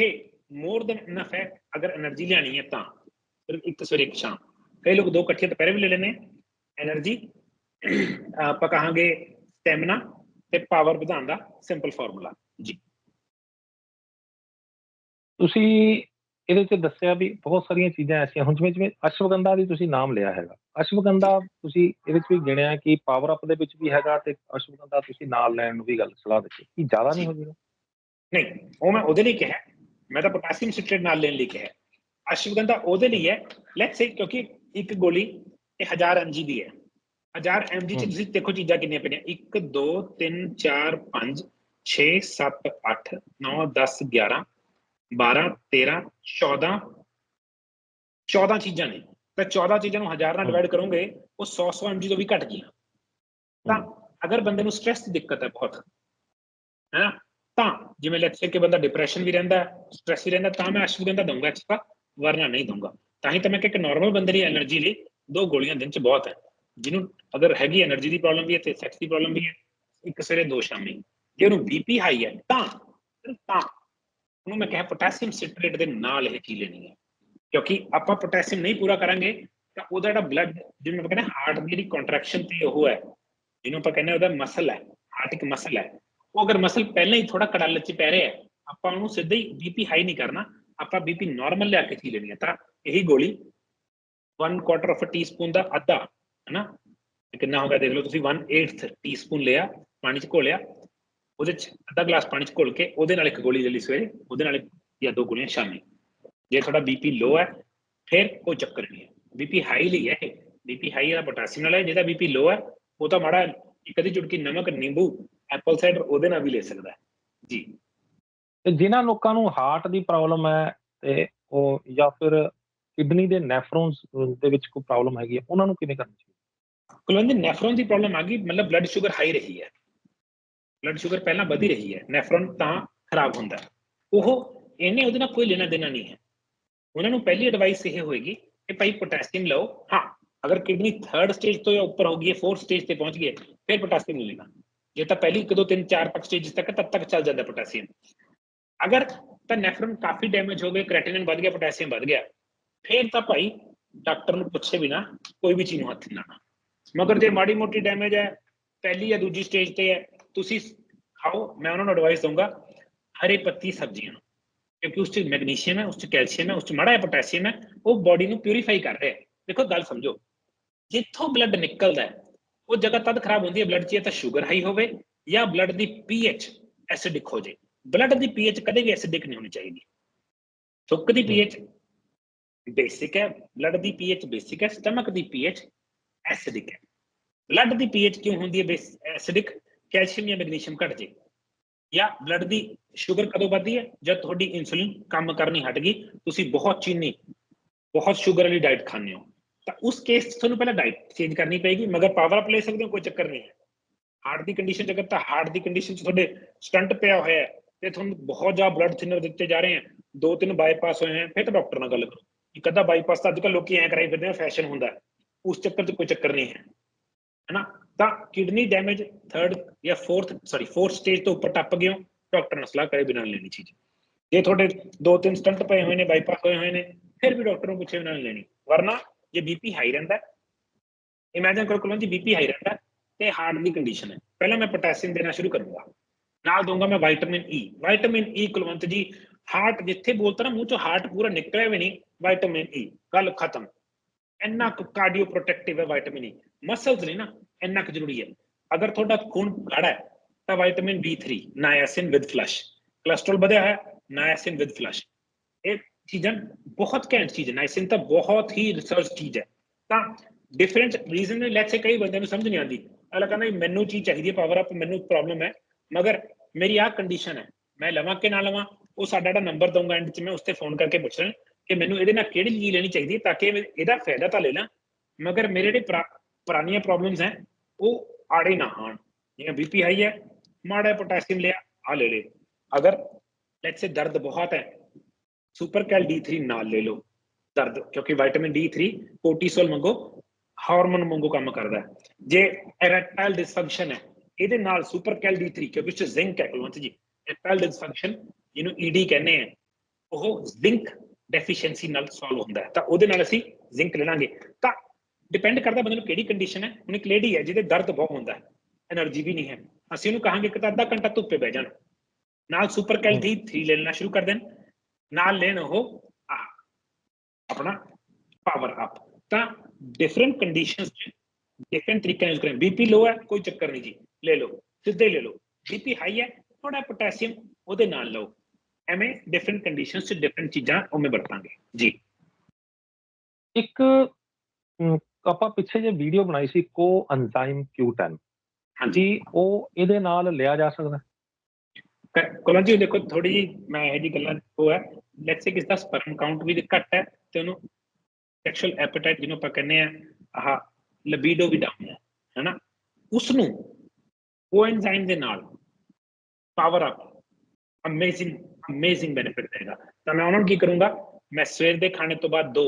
मोर दैन इनफ है, अगर एनर्जी लिया है तो। फिर एक सवेरे एक शाम। कई लोग दो कट्ठे दोपहरे भी ले लेने ਐਨਰਜੀ ਆਪਾਂ ਕਹਾਂਗੇ ਸਟੈਮਿਨਾ ਤੇ ਪਾਵਰ ਵਧਾਉਣ ਦਾ ਸਿੰਪਲ ਫਾਰਮੂਲਾ ਜੀ। ਤੁਸੀਂ ਇਹਦੇ ਵਿੱਚ ਦੱਸਿਆ ਵੀ ਬਹੁਤ ਸਾਰੀਆਂ ਚੀਜ਼ਾਂ ਐਸੀਆਂ ਹੁਣ ਜਿਵੇਂ ਜਿਵੇਂ ਅਸ਼ਵਗੰਧਾ ਦੀ ਤੁਸੀਂ ਨਾਮ ਲਿਆ ਹੈਗਾ। ਅਸ਼ਵਗੰਧਾ ਤੁਸੀਂ ਇਹਦੇ ਵਿੱਚ ਵੀ ਗਿਣਿਆ ਕਿ ਪਾਵਰ ਅਪ ਦੇ ਵਿੱਚ ਵੀ ਹੈਗਾ ਤੇ ਅਸ਼ਵਗੰਧਾ ਤੁਸੀਂ ਨਾਲ ਲੈਣ ਨੂੰ ਵੀ ਗੱਲ ਸਲਾਹ ਦਿੱਤੀ। ਕਿ ਜ਼ਿਆਦਾ ਨਹੀਂ ਹੋ ਜੂਗਾ? ਨਹੀਂ ਉਹ ਮੈਂ ਉਹਦੇ ਲਈ ਕਿਹਾ ਮੈਂ ਤਾਂ ਪੋਟਾਸ਼ੀਅਮ ਸਿਟਰੇਟ ਨਾਲ ਲੈਣ ਲਈ ਕਿਹਾ ਅਸ਼ਵਗੰਧਾ ਉਹਦੇ ਲਈ ਹੈ ਲੈਟਸ ਸੇ ਕਿਉਂਕਿ ਇੱਕ ਗੋਲੀ ਇਹ 1000 mg ਦੀ ਹੈ। 1000 mg ਚ ਤੁਸੀਂ ਦੇਖੋ ਚੀਜ਼ਾਂ ਕਿੰਨੀਆਂ ਪਈਆਂ। 1 2 3 4 5 6 7 8 9 10 11 12 13 14 14 ਚੀਜ਼ਾਂ ਨੇ। ਤਾਂ 14 ਚੀਜ਼ਾਂ ਨੂੰ 1000 ਨਾਲ ਡਿਵਾਈਡ ਕਰੋਗੇ ਉਹ 100 100 mg ਤੋਂ ਵੀ ਘਟ ਗਈਆਂ ਤਾਂ ਅਗਰ ਬੰਦੇ ਨੂੰ ਸਟ्रेस ਦੀ ਦਿੱਕਤ ਹੈ ਬਹੁਤ ਹੈ ਤਾਂ ਜਿਵੇਂ ਲੈਟਸ ਸੇ ਕਿ ਬੰਦਾ ਡਿਪਰੈਸ਼ਨ ਵੀ ਰਹਿੰਦਾ ਸਟ्रेस ਵੀ ਰਹਿੰਦਾ ਤਾਂ ਮੈਂ ਅਸ਼ਵਗੰਧਾ ਦਊਂਗਾ ਐਕਸਟਰਾ ਵਰਨਾ ਨਹੀਂ ਦਊਂਗਾ। ਤਾਂ ਹੀ ਤਾਂ ਮੈਂ ਕਿ ਇੱਕ ਨਾਰਮਲ ਬੰਦੇ ਦੀ એનર્ਜੀ ਲਈ ਦੋ ਗੋਲੀਆਂ ਦਿਨ ਚ ਬਹੁਤ ਹੈ। ਜਿਹਨੂੰ ਅਗਰ ਹੈਗੀ એનર્ਜੀ ਦੀ ਪ੍ਰੋਬਲਮ ਵੀ ਹੈ ਤੇ ਸੈਕਸ ਦੀ ਪ੍ਰੋਬਲਮ ਵੀ ਹੈ, ਇੱਕ ਸਵੇਰੇ ਦੋ ਸ਼ਾਮੀ। ਜੇ ਉਹਨੂੰ ਬੀਪੀ ਹਾਈ ਹੈ, ਤਾਂ ਤਾਂ ਉਹਨੂੰ ਮੈਂ ਕਿਹਾ ਪੋਟਾਸ਼ੀਅਮ ਸਿਟਰੇਟ ਦੇ ਨਾਲ ਇਹ ਚੀਜ਼ ਲੈਣੀ ਹੈ। ਕਿਉਂਕਿ ਆਪਾਂ ਪੋਟਾਸ਼ੀਅਮ ਨਹੀਂ ਪੂਰਾ ਕਰਾਂਗੇ, ਤਾਂ ਉਹਦਾ ਜਿਹੜਾ ਬਲੱਡ ਜਿਹਨੂੰ ਆਪਾਂ ਕਹਿੰਦੇ ਹਾਰਟ ਦੀ ਜਿਹੜੀ ਕੰਟਰੈਕਸ਼ਨ ਤੇ ਉਹ ਹੈ, ਜਿਹਨੂੰ ਆਪਾਂ ਕਹਿੰਦੇ ਉਹਦਾ ਮਸਲ ਹੈ ਹਾਰਟਿਕ ਮਸਲ ਹੈ, ਉਹ ਅਗਰ ਮਸਲ ਪਹਿਲਾਂ ਹੀ ਥੋੜਾ ਕੜਲ ਚ ਪੈ ਰਿਹਾ ਹੈ, ਆਪਾਂ ਉਹਨੂੰ ਸਿੱਧਾ ਹੀ ਬੀਪੀ ਹਾਈ ਨਹੀਂ ਕਰਨਾ, ਆਪਾਂ ਬੀਪੀ ਨਾਰਮਲ ਲਿਆ ਕੇ ਚੀ ਲੈਣੀ ਹੈ, ਤਾਂ ਇਹੀ ਗੋਲੀ 1 ਕੁਆਟਰ ਆਫ ਅ ਟੀਸਪੂਨ ਦਾ ਅੱਧਾ, ਹੈਨਾ? ਇਹ ਕਿੰਨਾ ਹੋ ਗਿਆ, ਦੇਖ ਲਓ ਤੁਸੀਂ 1/8 ਟੀਸਪੂਨ ਲਿਆ, ਪਾਣੀ ਚ ਘੋਲਿਆ, ਉਹਦੇ ਚ ਅੱਧਾ ਗਲਾਸ ਪਾਣੀ ਚ ਘੋਲ ਕੇ ਉਹਦੇ ਨਾਲ ਇੱਕ ਗੋਲੀ ਲੈ ਲਈ ਸਵੇਰੇ, ਉਹਦੇ ਨਾਲ ਜਾਂ ਦੋ ਗੋਲੀਆਂ ਸ਼ਾਮੀ ਜੇ ਤੁਹਾਡਾ ਬੀਪੀ ਲੋ ਹੈ, ਫਿਰ ਕੋਈ ਚੱਕਰ ਨਹੀਂ ਹੈ। ਬੀਪੀ ਹਾਈ ਲਈ ਹੈ ਬੀਪੀ ਹਾਈ ਵਾਲਾ ਪੋਟਾਸੀਅਮ ਨਾਲ ਹੈ, ਜਿਹਦਾ ਬੀਪੀ ਲੋ ਹੈ, ਉਹ ਤਾਂ ਮਾੜਾ ਇੱਕ ਅੱਧੀ ਚੁਟਕੀ ਨਮਕ, ਨਿੰਬੂ ਐਪਲ ਸਾਈਡਰ ਉਹਦੇ ਨਾਲ ਵੀ ਲੈ ਸਕਦਾ ਹੈ। ਜੀ। ਤੇ ਜਿਨ੍ਹਾਂ ਲੋਕਾਂ ਨੂੰ ਹਾਰਟ ਦੀ ਪ੍ਰੋਬਲਮ ਹੈ ਤੇ ਉਹ ਜਾਂ ਫਿਰ ਕਿਡਨੀ ਦੇ ਨੈਫਰੋਨਸ ਦੇ ਵਿੱਚ ਕੋਈ ਪ੍ਰੋਬਲਮ ਹੈਗੀ ਹੈ ਉਹਨਾਂ ਨੂੰ ਕਿਵੇਂ ਕਰਨਾ ਚਾਹੀਦਾ? ਕੁਲਵੰਤ ਨੈਫਰੋਨ ਦੀ ਪ੍ਰੋਬਲਮ ਆ ਗਈ ਮਤਲਬ ਬਲੱਡ ਸ਼ੂਗਰ ਹਾਈ ਰਹੀ ਹੈ। ਬਲੱਡ ਸ਼ੂਗਰ ਪਹਿਲਾਂ ਵਧੀ ਰਹੀ ਹੈ ਨੈਫਰੋਨ ਤਾਂ ਖਰਾਬ ਹੁੰਦਾ ਹੈ। ਉਹ ਇਹਨੇ ਉਹਦੇ ਨਾਲ ਕੋਈ ਲੈਣਾ ਦੇਣਾ ਨਹੀਂ ਹੈ। ਉਹਨਾਂ ਨੂੰ ਪਹਿਲੀ ਐਡਵਾਈਸ ਇਹ ਹੋਏਗੀ ਕਿ ਭਾਈ ਪੋਟਾਸੀਅਮ ਲਓ। ਹਾਂ ਅਗਰ ਕਿਡਨੀ ਥਰਡ ਸਟੇਜ ਤੋਂ ਜਾਂ ਉੱਪਰ ਹੋ ਗਈ ਹੈ ਫੋਰਥ ਸਟੇਜ ਤੇ ਪਹੁੰਚ ਗਈ ਹੈ ਫਿਰ ਪੋਟਾਸੀਅਮ ਲੈ ਲੈਣਾ ਜੇ ਤਾਂ ਪਹਿਲੀ 1 2 3 4 ਤੱਕ ਸਟੇਜ ਤੱਕ ਹੈ, ਤਦ ਤੱਕ ਚੱਲ ਜਾਂਦਾ ਪੋਟਾਸੀਅਮ ਅਗਰ ਤਾਂ ਨੈਫਰੋਨ ਕਾਫੀ ਡੈਮੇਜ ਹੋ ਗਏ ਕ੍ਰੈਟਿਨਿਨ ਵੱਧ ਗਿਆ ਪੋਟਾਸੀਅਮ ਵੱਧ ਗਿਆ ਫਿਰ ਤਾਂ ਭਾਈ ਡਾਕਟਰ ਨੂੰ ਪੁੱਛੇ ਬਿਨਾ ਕੋਈ ਵੀ ਚੀਜ਼ ਨੂੰ ਹੱਥ ਨਹੀਂ ਲਾਣਾ ਮਗਰ ਜੇ ਮਾੜੀ ਮੋਟੀ ਡੈਮੇਜ ਹੈ ਪਹਿਲੀ ਜਾਂ ਦੂਜੀ ਸਟੇਜ ਤੇ ਹੈ ਤੁਸੀਂ ਖਾਓ ਮੈਂ ਉਹਨਾਂ ਨੂੰ ਐਡਵਾਈਸ ਦਊਂਗਾ ਹਰੇ ਪੱਤੀ ਸਬਜ਼ੀਆਂ ਕਿਉਂਕਿ ਉਸ 'ਚ ਮੈਗਨੀਸ਼ੀਅਮ ਹੈ ਉਸ 'ਚ ਕੈਲਸ਼ੀਅਮ ਹੈ ਉਸ 'ਚ ਮਾੜਾ ਪੋਟਾਸੀਅਮ ਹੈ ਉਹ ਬਾਡੀ ਨੂੰ ਪਿਊਰੀਫਾਈ ਕਰ ਰਿਹਾ ਹੈ। ਦੇਖੋ ਗੱਲ ਸਮਝੋ ਜਿੱਥੋਂ ਬਲੱਡ ਨਿਕਲਦਾ ਹੈ ਉਹ ਜਗ੍ਹਾ ਤਦ ਖਰਾਬ ਹੁੰਦੀ ਹੈ ਬਲੱਡ 'ਚ ਜਾਂ ਤਾਂ ਸ਼ੂਗਰ ਹਾਈ ਹੋਵੇ ਜਾਂ ਬਲੱਡ ਦੀ ਪੀਐਚ ਐਸਿਡਿਕ ਹੋ ਜੇ ਬਲੱਡ ਦੀ ਪੀਐਚ ਕਦੇ ਵੀ ਐਸਿਡਿਕ ਨਹੀਂ ਹੋਣੀ ਚਾਹੀਦੀ। ਥੁੱਕ ਦੀ ਪੀਐਚ ਬੇਸਿਕ ਹੈ ਬਲੱਡ ਦੀ ਪੀਐਚ ਬੇਸਿਕ ਹੈ ਸਟਮਕ ਦੀ ਪੀਐਚ ਐਸਿਡਿਕ ਹੈ। ਬਲੱਡ ਦੀ ਪੀਐਚ ਕਿਉਂ ਹੁੰਦੀ ਹੈ ਐਸਿਡਿਕ ਕੈਲਸ਼ੀਅਮ ਜਾਂ ਮੈਗਨੀਸ਼ੀਅਮ ਘਟ ਜੇ। ਜਾਂ ਬਲੱਡ ਦੀ ਸ਼ੂਗਰ ਕਦੋਂ ਵੱਧਦੀ ਹੈ? ਜਦ ਤੁਹਾਡੀ ਇਨਸੂਲਿਨ ਕੰਮ ਕਰਨੀ ਹਟ ਗਈ, ਤੁਸੀਂ ਬਹੁਤ ਚੀਨੀ, ਬਹੁਤ ਸ਼ੂਗਰ ਵਾਲੀ ਡਾਈਟ ਖਾਂਦੇ ਹੋ। ਤਾਂ ਉਸ ਕੇਸ 'ਚ ਤੁਹਾਨੂੰ ਪਹਿਲਾਂ ਡਾਈਟ ਚੇਂਜ ਕਰਨੀ ਪਏਗੀ, ਮਗਰ ਪਾਵਰ ਅਪ ਲੈ ਸਕਦੇ ਹੋ, ਕੋਈ ਚੱਕਰ ਨਹੀਂ ਹੈ। ਹਾਰਟ ਦੀ ਕੰਡੀਸ਼ਨ ਜੇਕਰ ਤਾਂ ਹਾਰਟ ਦੀ ਕੰਡੀਸ਼ਨ 'ਚ ਤੁਹਾਡੇ ਸਟੰਟ ਪਿਆ ਹੋਇਆ ਹੈ, ਤੇ ਤੁਹਾਨੂੰ ਬਹੁਤ ਜ਼ਿਆਦਾ ਬਲੱਡ ਥਿਨਰ ਦਿੱਤੇ ਜਾ ਰਹੇ ਹਨ ਦੋ ਤਿੰਨ ਬਾਈਪਾਸ ਹੋਏ ਹਨ ਫਿਰ ਤਾਂ ਡਾਕਟਰ ਨਾਲ ਗੱਲ ਕਰੋ। ਇੱਕ ਅੱਧਾ ਬਾਈਪਾਸ ਤਾਂ ਅੱਜ ਕੱਲ੍ਹ ਲੋਕੀ ਐਂ ਕਰਾਈ ਫਿਰਦੇ ਆ ਫੈਸ਼ਨ ਹੁੰਦਾ ਹੈ। ਉਸ ਚੱਕਰ 'ਚ ਕੋਈ ਚੱਕਰ ਨਹੀਂ ਹੈ ਹੈਨਾ ਤਾਂ ਕਿਡਨੀ ਡੈਮੇਜ ਥਰਡ ਜਾਂ ਫੋਰਥ ਸੌਰੀ ਫੋਰਥ ਸਟੇਜ ਤੋਂ ਉੱਪਰ ਟੱਪ ਗਏ ਹੋ ਡਾਕਟਰ ਨਾਲ ਸਲਾਹ ਕਰੇ ਬਿਨਾਂ ਨਹੀਂ ਲੈਣੀ ਚੀਜ਼ ਜੇ ਤੁਹਾਡੇ ਦੋ ਤਿੰਨ ਸਟੰਟ ਪਏ ਹੋਏ ਨੇ ਬਾਈਪਾਸ ਹੋਏ ਹੋਏ ਨੇ ਫਿਰ ਵੀ ਡਾਕਟਰ ਨੂੰ ਪੁੱਛੇ ਬਿਨਾਂ ਨਹੀਂ ਲੈਣੀ ਵਰਨਾ ਜੇ ਬੀਪੀ ਹਾਈ ਰਹਿੰਦਾ ਇਮੇਜਿਨ ਕਰੋ ਕੋਲੋਂ ਜੀ ਬੀਪੀ ਹਾਈ ਰਹਿੰਦਾ ਤੇ ਹਾਰਟ ਦੀ ਕੰਡੀਸ਼ਨ ਹੈ ਪਹਿਲਾਂ ਮੈਂ ਪੋਟਾਸੀਅਮ ਦੇਣਾ ਸ਼ੁਰੂ ਕਰੂੰਗਾ ਨਾਲ ਦਊਂਗਾ ਮੈਂ vitamin E vitamin E Kulwant ji heart ਜਿੱਥੇ ਬੋਲਤਾ ਨਾ ਮੂੰਹ ਚੋਂ ਹਾਰਟ ਪੂਰਾ ਨਿਕਲਿਆ ਵੀ ਨਹੀਂ ਵਿਟਾਮਿਨ ਈ ਗੱਲ ਖਤਮ ਇੰਨਾ ਕੁ ਕਾਰਡੀਓ ਪ੍ਰੋਟੈਕਟਿਵ ਹੈ ਵਿਟਾਮਿਨ ਈ ਮਸਲਸ ਨਹੀਂ ਨਾ ਇੰਨਾ ਕੁ ਜ਼ਰੂਰੀ ਹੈ ਅਗਰ ਤੁਹਾਡਾ ਖੂਨ ਗਾੜਾ ਹੈ ਤਾਂ vitamin B3 niacin with flush cholesterol ਵਧਿਆ ਹੈ ਨਾਇਆਸਿਨ ਵਿਦ ਫਲਸ਼ ਇਹ ਚੀਜ਼ਾਂ ਬਹੁਤ ਘੈਂਟ ਚੀਜ਼ ਹੈ ਨਾਇਆਸਿਨ ਤਾਂ ਬਹੁਤ ਹੀ ਰਿਸਰਚ ਚੀਜ਼ ਹੈ ਤਾਂ ਡਿਫਰੈਂਟ ਰੀਜ਼ਨ ਨੇ ਲੈਟਸ ਸੇ ਕਈ ਬੰਦਿਆਂ ਨੂੰ ਸਮਝ ਨਹੀਂ ਆਉਂਦੀ ਅਗਲਾ ਕਹਿੰਦਾ ਜੀ ਮੈਨੂੰ ਚੀਜ਼ ਚਾਹੀਦੀ ਹੈ ਪਾਵਰ ਅਪ ਮੈਨੂੰ ਪ੍ਰੋਬਲਮ ਹੈ ਮਗਰ ਮੇਰੀ ਆਹ ਕੰਡੀਸ਼ਨ ਹੈ ਮੈਂ ਲਵਾਂ ਕਿ ਨਾ ਲਵਾਂ ਉਹ ਸਾਡਾ ਜਿਹੜਾ ਨੰਬਰ ਦਊਂਗਾ ਐਂਡ 'ਚ ਮੈਂ ਉਸ ਤੇ ਫੋਨ ਕਰਕੇ ਪੁੱਛਣਾ ਕਿ ਮੈਨੂੰ ਇਹਦੇ ਨਾਲ ਕਿਹੜੀ ਚੀਜ਼ ਲੈਣੀ ਚਾਹੀਦੀ ਹੈ ਤਾਂ ਕਿ ਇਹਦਾ ਫਾਇਦਾ ਤਾਂ ਲੈ ਲਾਂ, ਮਗਰ ਮੇਰੇ ਜਿਹੜੇ ਪੁਰਾਣੀਆਂ ਪ੍ਰੋਬਲਮਸ ਹੈ, ਉਹ ਆੜੇ ਨਾ ਆਣ ਜਿਵੇਂ ਬੀਪੀ ਹਾਈ ਹੈ, ਮਾੜਾ ਪੋਟਾਸੀਅਮ ਲਿਆ ਆ ਲੈ ਲੈ ਅਗਰ ਲੈਟਸ ਸੇ ਦਰਦ ਬਹੁਤ ਹੈ ਸੁਪਰ ਕੈਲ D3 ਨਾਲ ਲੈ ਲਓ। ਦਰਦ, ਕਿਉਂਕਿ ਵਿਟਾਮਿਨ D3 ਕੋਰਟੀਸੋਲ ਮੰਗੋ ਹਾਰਮੋਨ ਮੰਗੋ ਕੰਮ ਕਰਦਾ ਹੈ। ਜੇ ਇਰੈਕਟਾਈਲ ਡਿਸਫੰਕਸ਼ਨ ਹੈ, ਇਹਦੇ ਨਾਲ ਸੁਪਰ ਕੈਲ D3 ਕਿਉਂਕਿ ਉਸ ਚ ਜ਼ਿੰਕ ਹੈ ਕੁਲਵੰਤ ਜੀ ਇਰੈਕਟਾਈਲ ਡਿਸਫੰਕਸ਼ਨ ਜਿਹਨੂੰ ਈਡੀ ਕਹਿੰਦੇ ਆ ਉਹ ਜ਼ਿੰਕ ਡੈਫੀਸ਼ੀਐਂਸੀ ਨਾਲ ਸੋਲਵ ਹੁੰਦਾ ਤਾਂ ਉਹਦੇ ਨਾਲ ਅਸੀਂ ਜ਼ਿੰਕ ਲੈਣਾਂਗੇ ਤਾਂ ਡਿਪੈਂਡ ਕਰਦਾ ਬੰਦੇ ਨੂੰ ਕਿਹੜੀ ਕੰਡੀਸ਼ਨ ਹੈ ਹੁਣ ਇੱਕ ਲੇਡੀ ਹੈ ਜਿਹਦੇ ਦਰਦ ਬਹੁਤ ਹੁੰਦਾ ਹੈ એનર્ਜੀ ਵੀ ਨਹੀਂ ਹੈ। ਅਸੀਂ ਉਹਨੂੰ ਕਹਾਂਗੇ ਕਿ ਤਾਂ ਅੱਧਾ ਘੰਟਾ ਧੁੱਪੇ ਬਹਿ ਜਾਣ। ਨਾਲ ਸੁਪਰ ਕੈਲਰੀ 3 ਲੈਣਾ ਸ਼ੁਰੂ ਕਰ ਦੇਣ। ਨਾਲ ਲੈਣ ਉਹ ਆਪਣਾ ਪਾਵਰ ਅਪ ਤਾਂ ਡਿਫਰੈਂਟ ਕੰਡੀਸ਼ਨਸ 'ਚ ਡਿਫਰੈਂਟ ਤਰੀਕੇ ਨਾਲ ਯੂਜ਼ ਕਰਾਂ ਬੀਪੀ ਲੋ ਹੈ ਕੋਈ ਚੱਕਰ ਨਹੀਂ ਜੀ। ਲੈ ਲਓ ਸਿੱਧੇ ਲੈ ਲਓ। ਬੀਪੀ ਹਾਈ ਹੈ ਥੋੜਾ ਪੋਟੈਸ਼ੀਅਮ ਉਹਦੇ ਨਾਲ ਲਓ। ਐਵੇਂ ਡਿਫਰੈਂਟ ਕੰਡੀਸ਼ਨਸ ਚ ਡਿਫਰੈਂਟ ਚੀਜ਼ਾਂ ਉਵੇਂ ਵਰਤਾਂਗੇ। ਜੀ। ਇੱਕ ਆਪਾਂ ਪਿੱਛੇ ਜੇ ਵੀਡੀਓ ਬਣਾਈ ਸੀ ਕੋ ਐਂਜ਼ਾਈਮ Q10 ਹਾਂਜੀ। ਉਹ ਇਹਦੇ ਨਾਲ ਲਿਆ ਜਾ ਸਕਦਾ? ਕੋਲਨ ਜੀ ਦੇਖੋ ਥੋੜੀ ਜੀ ਮੈਂ ਇਹ ਜੀ ਗੱਲਾਂ ਉਹ ਹੈ। ਲੈਟਸ ਸੇ ਕਿਸ ਦਾ ਸਪਰਮ ਕਾਊਂਟ ਵੀ ਘੱਟ ਹੈ ਤੇ ਉਹਨੂੰ ਸੈਕਸ਼ੂਅਲ ਐਪੀਟਾਈਟ ਜਿਹਨੂੰ ਆਪਾਂ ਕਹਿੰਦੇ ਆ ਆਹ ਲਿਬਿਡੋ ਵੀ ਡਾਊਨ ਹੈ ਹੈਨਾ? ਉਸ ਨੂੰ ਉਹ ਐਂਜ਼ਾਈਮ ਦੇ ਨਾਲ power up amazing amazing benefit ਦੇਗਾ ਤਾਂ ਮੈਂ ਉਹਨਾਂ ਨੂੰ ਕੀ ਕਰੂੰਗਾ ਮੈਂ ਸਵੇਰ ਦੇ ਖਾਣੇ ਤੋਂ ਬਾਅਦ ਦੋ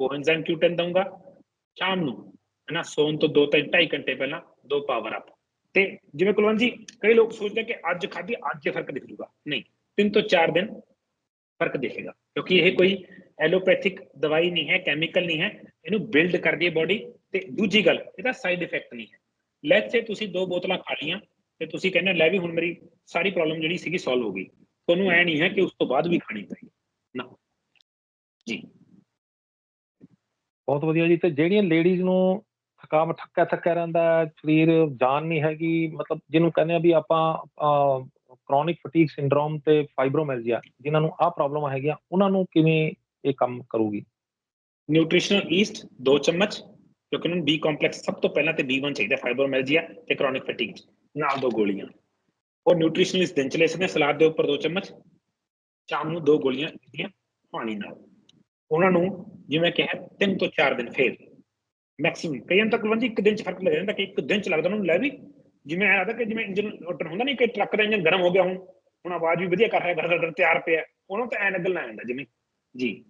ਉਹ Q10 ਦਊਂਗਾ ਸ਼ਾਮ ਨੂੰ ਹੈਨਾ ਸੌਣ ਤੋਂ 2 3 2.5 ਘੰਟੇ ਪਹਿਲਾਂ ਦੋ ਪਾਵਰ ਅਪ ਤੇ ਜਿਵੇਂ ਕੁਲਵੰਤ ਜੀ ਕਈ ਲੋਕ ਸੋਚਦੇ ਕਿ ਅੱਜ ਖਾਧੀ ਅੱਜ ਫ਼ਰਕ ਦਿਖ ਜੂਗਾ ਨਹੀਂ ਤਿੰਨ ਤੋਂ ਚਾਰ ਦਿਨ ਫ਼ਰਕ ਦਿਖੇਗਾ ਕਿਉਂਕਿ ਇਹ ਕੋਈ ਐਲੋਪੈਥਿਕ ਦਵਾਈ ਨਹੀਂ ਹੈ ਕੈਮੀਕਲ ਨਹੀਂ ਹੈ ਇਹਨੂੰ ਬਿਲਡ ਕਰਦੀ ਹੈ ਬਾਡੀ ਤੇ ਦੂਜੀ ਗੱਲ ਇਹਦਾ ਸਾਈਡ ਇਫੈਕਟ ਨਹੀਂ ਹੈ ਲੈਟਸ ਸੇ ਤੁਸੀਂ ਦੋ ਬੋਤਲਾਂ ਖਾ ਲੀਆਂ ਤੇ ਤੁਸੀਂ ਕਹਿੰਦੇ ਹੋ, ਲੈ ਵੀ ਹੁਣ ਮੇਰੀ ਸਾਰੀ ਪ੍ਰੋਬਲਮ ਜਿਹੜੀ ਸੀਗੀ ਸੋਲਵ ਹੋ ਗਈ ਤੁਹਾਨੂੰ ਐ ਨਹੀਂ ਹੈ ਕਿ ਉਸ ਤੋਂ ਬਾਅਦ ਵੀ ਖਾਣੀ ਪਈ ਨਾ। ਜੀ। ਬਹੁਤ ਵਧੀਆ ਜੀ ਤੇ ਜਿਹੜੀਆਂ ਲੇਡੀਜ਼ ਨੂੰ ਥਕਾਵਟ ਥੱਕਿਆ ਥੱਕਿਆ ਰਹਿੰਦਾ ਸਰੀਰ ਜਾਨ ਨਹੀਂ ਹੈਗੀ ਮਤਲਬ ਜਿਹਨੂੰ ਕਹਿੰਦੇ ਆ ਵੀ ਆਪਾਂ ਕ੍ਰੋਨਿਕ ਫਟੀਗ ਸਿੰਡਰੋਮ ਤੇ ਫਾਈਬਰੋਮੈਲਜੀਆ ਜਿਨ੍ਹਾਂ ਨੂੰ ਆਹ ਪ੍ਰੋਬਲਮ ਹੈਗੀਆਂ ਉਹਨਾਂ ਨੂੰ ਕਿਵੇਂ ਇਹ ਕੰਮ ਕਰੂਗੀ? ਨਿਊਟ੍ਰੀਸ਼ਨਲ ਈਸਟ 2 ਚਮਚ ਕਿਉਂਕਿ ਉਹਨਾਂ ਨੂੰ ਬੀ ਕੰਪਲੈਕਸ ਸਭ ਤੋਂ ਪਹਿਲਾਂ ਤੇ B1 ਚਾਹੀਦਾ ਫਾਈਬਰੋਮੈਲਜੀਆ ਤੇ ਕ੍ਰੋਨਿਕ ਫਟੀਗ ਨਾਲ ਦੋ ਗੋਲੀਆਂ। ਔਰ ਨਿਊਟ੍ਰੀਸ਼ਨਲ ਦਿਨ ਚ ਲੈ ਸਕਦੇ ਸਲਾਦ ਦੇ ਉੱਪਰ 2 ਚਮਚ, ਸ਼ਾਮ ਨੂੰ ਦੋ ਗੋਲੀਆਂ ਜਿਹੜੀਆਂ ਪਾਣੀ ਨਾਲ। ਉਹਨਾਂ ਨੂੰ ਜਿਵੇਂ ਕਿਹਾ, ਤਿੰਨ ਤੋਂ ਚਾਰ ਦਿਨ ਫੇਰ ਮੈਕਸਿਮਮ ਕਈਆਂ ਤੱਕ ਵੰਜੀ ਇੱਕ ਦਿਨ ਚ ਫ਼ਰਕ ਲੱਗ ਜਾਂਦਾ ਕਿ ਇੱਕ ਦਿਨ ਚ ਲੱਗਦਾ ਉਹਨਾਂ ਨੂੰ ਲੈ ਵੀ, ਜਿਵੇਂ ਐਂ ਲੱਗਦਾ ਕਿ ਜਿਵੇਂ ਇੰਜਨ ਰੋਟਰ ਹੁੰਦਾ ਨਹੀਂ ਕਿ ਟਰੱਕ ਦਾ ਇੰਜਨ ਗਰਮ ਹੋ ਗਿਆ ਹੁਣ ਹੁਣ ਆਵਾਜ਼ ਵੀ ਵਧੀਆ ਕਰ ਰਿਹਾ ਗਰ ਗਰ ਤਿਆਰ ਪਿਆ। ਉਹਨਾਂ ਤੋਂ ਐਂ ਲੱਗਣ ਲੱਗ ਜਾਂਦਾ ਜਿਵੇਂ। ਜੀ।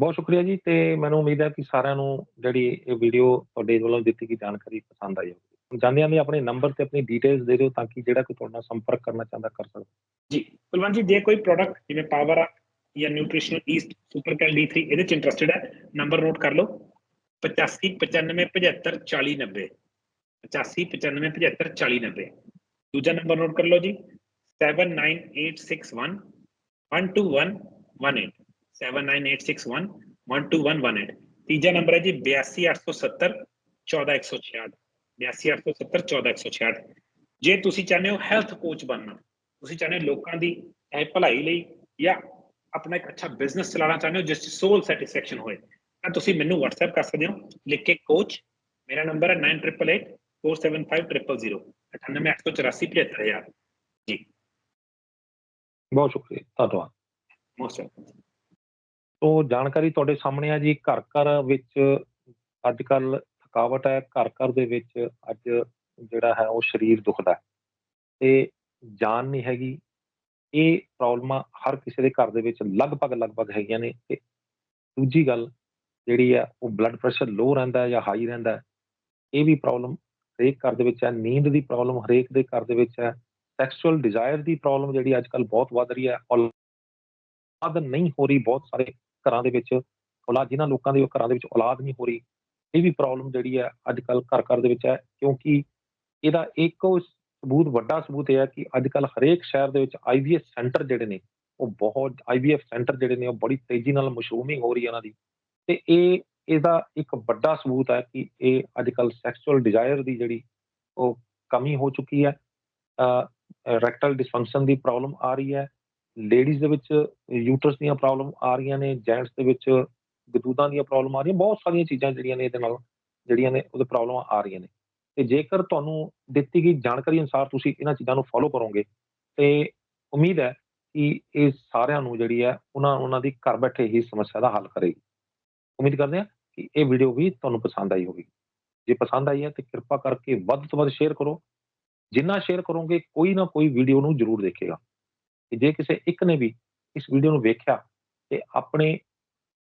ਬਹੁਤ ਸ਼ੁਕਰੀਆ ਜੀ, ਤੇ ਮੈਨੂੰ ਉਮੀਦ ਹੈ ਕਿ ਸਾਰਿਆਂ ਨੂੰ ਜਿਹੜੀ ਇਹ ਵੀਡੀਓ ਤੁਹਾਡੇ ਵੱਲੋਂ ਦਿੱਤੀ ਗਈ ਜਾਣਕਾਰੀ ਪਸੰਦ ਆਈ ਹੋਵੇਗੀ ਜਾਂਦਿਆਂ ਦੀ ਆਪਣੇ ਨੰਬਰ ਤੇ ਆਪਣੀ ਡਿਟੇਲਸ ਦੇ ਦਿਓ ਤਾਂ ਕਿ ਜਿਹੜਾ ਕੋਈ ਤੁਹਾਡੇ ਨਾਲ ਸੰਪਰਕ ਕਰਨਾ ਚਾਹੁੰਦਾ ਕਰ ਸਕਦਾ ਜੀ ਕੁਲਵੰਤ ਜੀ ਜੇ ਕੋਈ ਪ੍ਰੋਡਕਟ ਜਿਵੇਂ ਪਾਵਰ ਆ ਜਾਂ nutritional yeast super cal D three ਇਹਦੇ ਚ ਇੰਟਰਸਟਿਡ ਹੈ ਨੰਬਰ ਨੋਟ ਕਰ ਲਓ 85 95 75 40 90 85 95 75 40 90 ਦੂਜਾ ਨੰਬਰ ਨੋਟ ਕਰ ਲਓ ਜੀ 79861 12118 79861 12118 ਤੀਜਾ ਨੰਬਰ ਹੈ ਜੀ 82870 14166 82870 14166 ਜੇ ਤੁਸੀਂ ਚਾਹੁੰਦੇ ਹੋ ਹੈਲਥ ਕੋਚ ਬਣਨਾ ਤੁਸੀਂ ਚਾਹੁੰਦੇ ਹੋ ਲੋਕਾਂ ਦੀ ਚਾਹੇ ਭਲਾਈ ਲਈ ਜਾਂ ਆਪਣਾ ਇੱਕ ਅੱਛਾ ਬਿਜ਼ਨਸ ਚਲਾਉਣਾ ਚਾਹੁੰਦੇ ਹੋ ਜਿਸ 'ਚ ਸੋਲ ਸੈਟੀਸਫੈਕਸ਼ਨ ਹੋਏ ਤਾਂ ਤੁਸੀਂ ਮੈਨੂੰ WhatsApp ਕਰ ਸਕਦੇ ਹੋ ਲਿਖ ਕੇ ਕੋਚ ਮੇਰਾ ਨੰਬਰ ਹੈ 9888 475000 9884875000 ਜੀ। ਬਹੁਤ ਸ਼ੁਕਰੀਆ ਧੰਨਵਾਦ। ਮੋਸਟ ਵੈਲਕਮ ਤੋ ਜਾਣਕਾਰੀ ਤੁਹਾਡੇ ਸਾਹਮਣੇ ਆ ਜੀ ਘਰ ਘਰ ਵਿੱਚ ਅੱਜ ਕੱਲ ਥਕਾਵਟ ਹੈ, ਘਰ ਘਰ ਦੇ ਵਿੱਚ ਅੱਜ ਜਿਹੜਾ ਹੈ ਉਹ ਸਰੀਰ ਦੁਖਦਾ ਹੈ। ਤੇ ਜਾਨ ਨਹੀਂ ਹੈਗੀ। ਇਹ ਪ੍ਰੋਬਲਮਾਂ ਹਰ ਕਿਸੇ ਦੇ ਘਰ ਦੇ ਵਿੱਚ ਲਗਭਗ ਲਗਭਗ ਹੈਗੀਆਂ ਨੇ ਤੇ ਦੂਜੀ ਗੱਲ ਜਿਹੜੀ ਹੈ ਉਹ ਬਲੱਡ ਪ੍ਰੈਸ਼ਰ ਲੋ ਰਹਿੰਦਾ ਜਾਂ ਹਾਈ ਰਹਿੰਦਾ ਇਹ ਵੀ ਪ੍ਰੋਬਲਮ ਹਰੇਕ ਘਰ ਦੇ ਵਿੱਚ ਹੈ। ਨੀਂਦ ਦੀ ਪ੍ਰੋਬਲਮ ਹਰੇਕ ਦੇ ਘਰ ਦੇ ਵਿੱਚ ਹੈ। ਸੈਕਸੁਅਲ ਡਿਜ਼ਾਇਰ ਦੀ ਪ੍ਰੋਬਲਮ ਜਿਹੜੀ ਅੱਜ ਕੱਲ ਬਹੁਤ ਵੱਧ ਰਹੀ ਹੈ। ਔਲਾਦ ਨਹੀਂ ਹੋ ਰਹੀ। ਬਹੁਤ ਸਾਰੇ ਘਰਾਂ ਦੇ ਵਿੱਚ ਔਲਾਦ, ਜਿਨ੍ਹਾਂ ਲੋਕਾਂ ਦੇ ਘਰਾਂ ਦੇ ਵਿੱਚ ਔਲਾਦ ਨਹੀਂ ਹੋ ਰਹੀ। ਇਹ ਵੀ ਪ੍ਰੋਬਲਮ ਜਿਹੜੀ ਹੈ ਅੱਜ ਕੱਲ ਘਰ ਘਰ ਦੇ ਵਿੱਚ ਹੈ, ਕਿਉਂਕਿ ਇਹਦਾ ਇੱਕੋ ਸਬੂਤ, ਵੱਡਾ ਸਬੂਤ ਇਹ ਹੈ ਕਿ ਅੱਜ ਕੱਲ ਹਰੇਕ ਸ਼ਹਿਰ ਦੇ ਵਿੱਚ ਆਈਵੀਐਫ ਸੈਂਟਰ ਜਿਹੜੇ ਨੇ, ਉਹ ਬਹੁਤ ਆਈਵੀਐਫ ਸੈਂਟਰ ਜਿਹੜੇ ਨੇ ਉਹ ਬੜੀ ਤੇਜ਼ੀ ਨਾਲ ਮਸ਼ਰੂਮਿੰਗ ਹੋ ਰਹੀ ਹੈ ਉਹਨਾਂ ਦੀ। ਤੇ ਇਹ, ਇਹਦਾ ਇੱਕ ਵੱਡਾ ਸਬੂਤ ਹੈ ਕਿ ਇਹ ਅੱਜ ਕੱਲ ਸੈਕਸ਼ੂਅਲ ਡਿਜ਼ਾਇਰ ਦੀ ਜਿਹੜੀ ਉਹ ਕਮੀ ਹੋ ਚੁੱਕੀ ਹੈ। ਰੈਕਟਲ ਡਿਸਫੰਕਸ਼ਨ ਦੀ ਪ੍ਰੋਬਲਮ ਆ ਰਹੀ ਹੈ। ਲੇਡੀਜ਼ ਦੇ ਵਿੱਚ ਯੂਟਰਸ ਦੀਆਂ ਪ੍ਰੋਬਲਮ ਆ ਰਹੀਆਂ ਨੇ। ਜੈਂਟਸ ਦੇ ਵਿੱਚ ਗਦੂਦਾਂ ਦੀਆਂ ਪ੍ਰੋਬਲਮ ਆ ਰਹੀਆਂ, ਬਹੁਤ ਸਾਰੀਆਂ ਚੀਜ਼ਾਂ ਜਿਹੜੀਆਂ ਨੇ ਇਹਦੇ ਨਾਲ, ਜਿਹੜੀਆਂ ਨੇ ਉਹਦੇ ਪ੍ਰੋਬਲਮਾਂ ਆ ਰਹੀਆਂ ਨੇ। ਤੇ ਜੇਕਰ ਤੁਹਾਨੂੰ ਦਿੱਤੀ ਗਈ ਜਾਣਕਾਰੀ ਅਨੁਸਾਰ ਤੁਸੀਂ ਇਹਨਾਂ ਚੀਜ਼ਾਂ ਨੂੰ ਫੋਲੋ ਕਰੋਗੇ, ਤੇ ਉਮੀਦ ਹੈ ਕਿ ਇਹ ਸਾਰਿਆਂ ਨੂੰ ਜਿਹੜੀ ਹੈ, ਉਹਨਾਂ ਉਹਨਾਂ ਦੀ ਘਰ ਬੈਠੇ ਹੀ ਸਮੱਸਿਆ ਦਾ ਹੱਲ ਕਰੇਗੀ। ਉਮੀਦ ਕਰਦੇ ਹਾਂ ਕਿ ਇਹ ਵੀਡੀਓ ਵੀ ਤੁਹਾਨੂੰ ਪਸੰਦ ਆਈ ਹੋਵੇਗੀ। ਜੇ ਪਸੰਦ ਆਈ ਹੈ, ਤੇ ਕਿਰਪਾ ਕਰਕੇ ਵੱਧ ਤੋਂ ਵੱਧ ਸ਼ੇਅਰ ਕਰੋ। ਜਿੰਨਾ ਸ਼ੇਅਰ ਕਰੋਗੇ, ਕੋਈ ਨਾ ਕੋਈ ਵੀਡੀਓ ਨੂੰ ਜ਼ਰੂਰ ਦੇਖੇਗਾ। ਕਿ ਜੇ ਕਿਸੇ ਇੱਕ ਨੇ ਵੀ ਇਸ ਵੀਡੀਓ ਨੂੰ ਵੇਖਿਆ, ਤੇ ਆਪਣੇ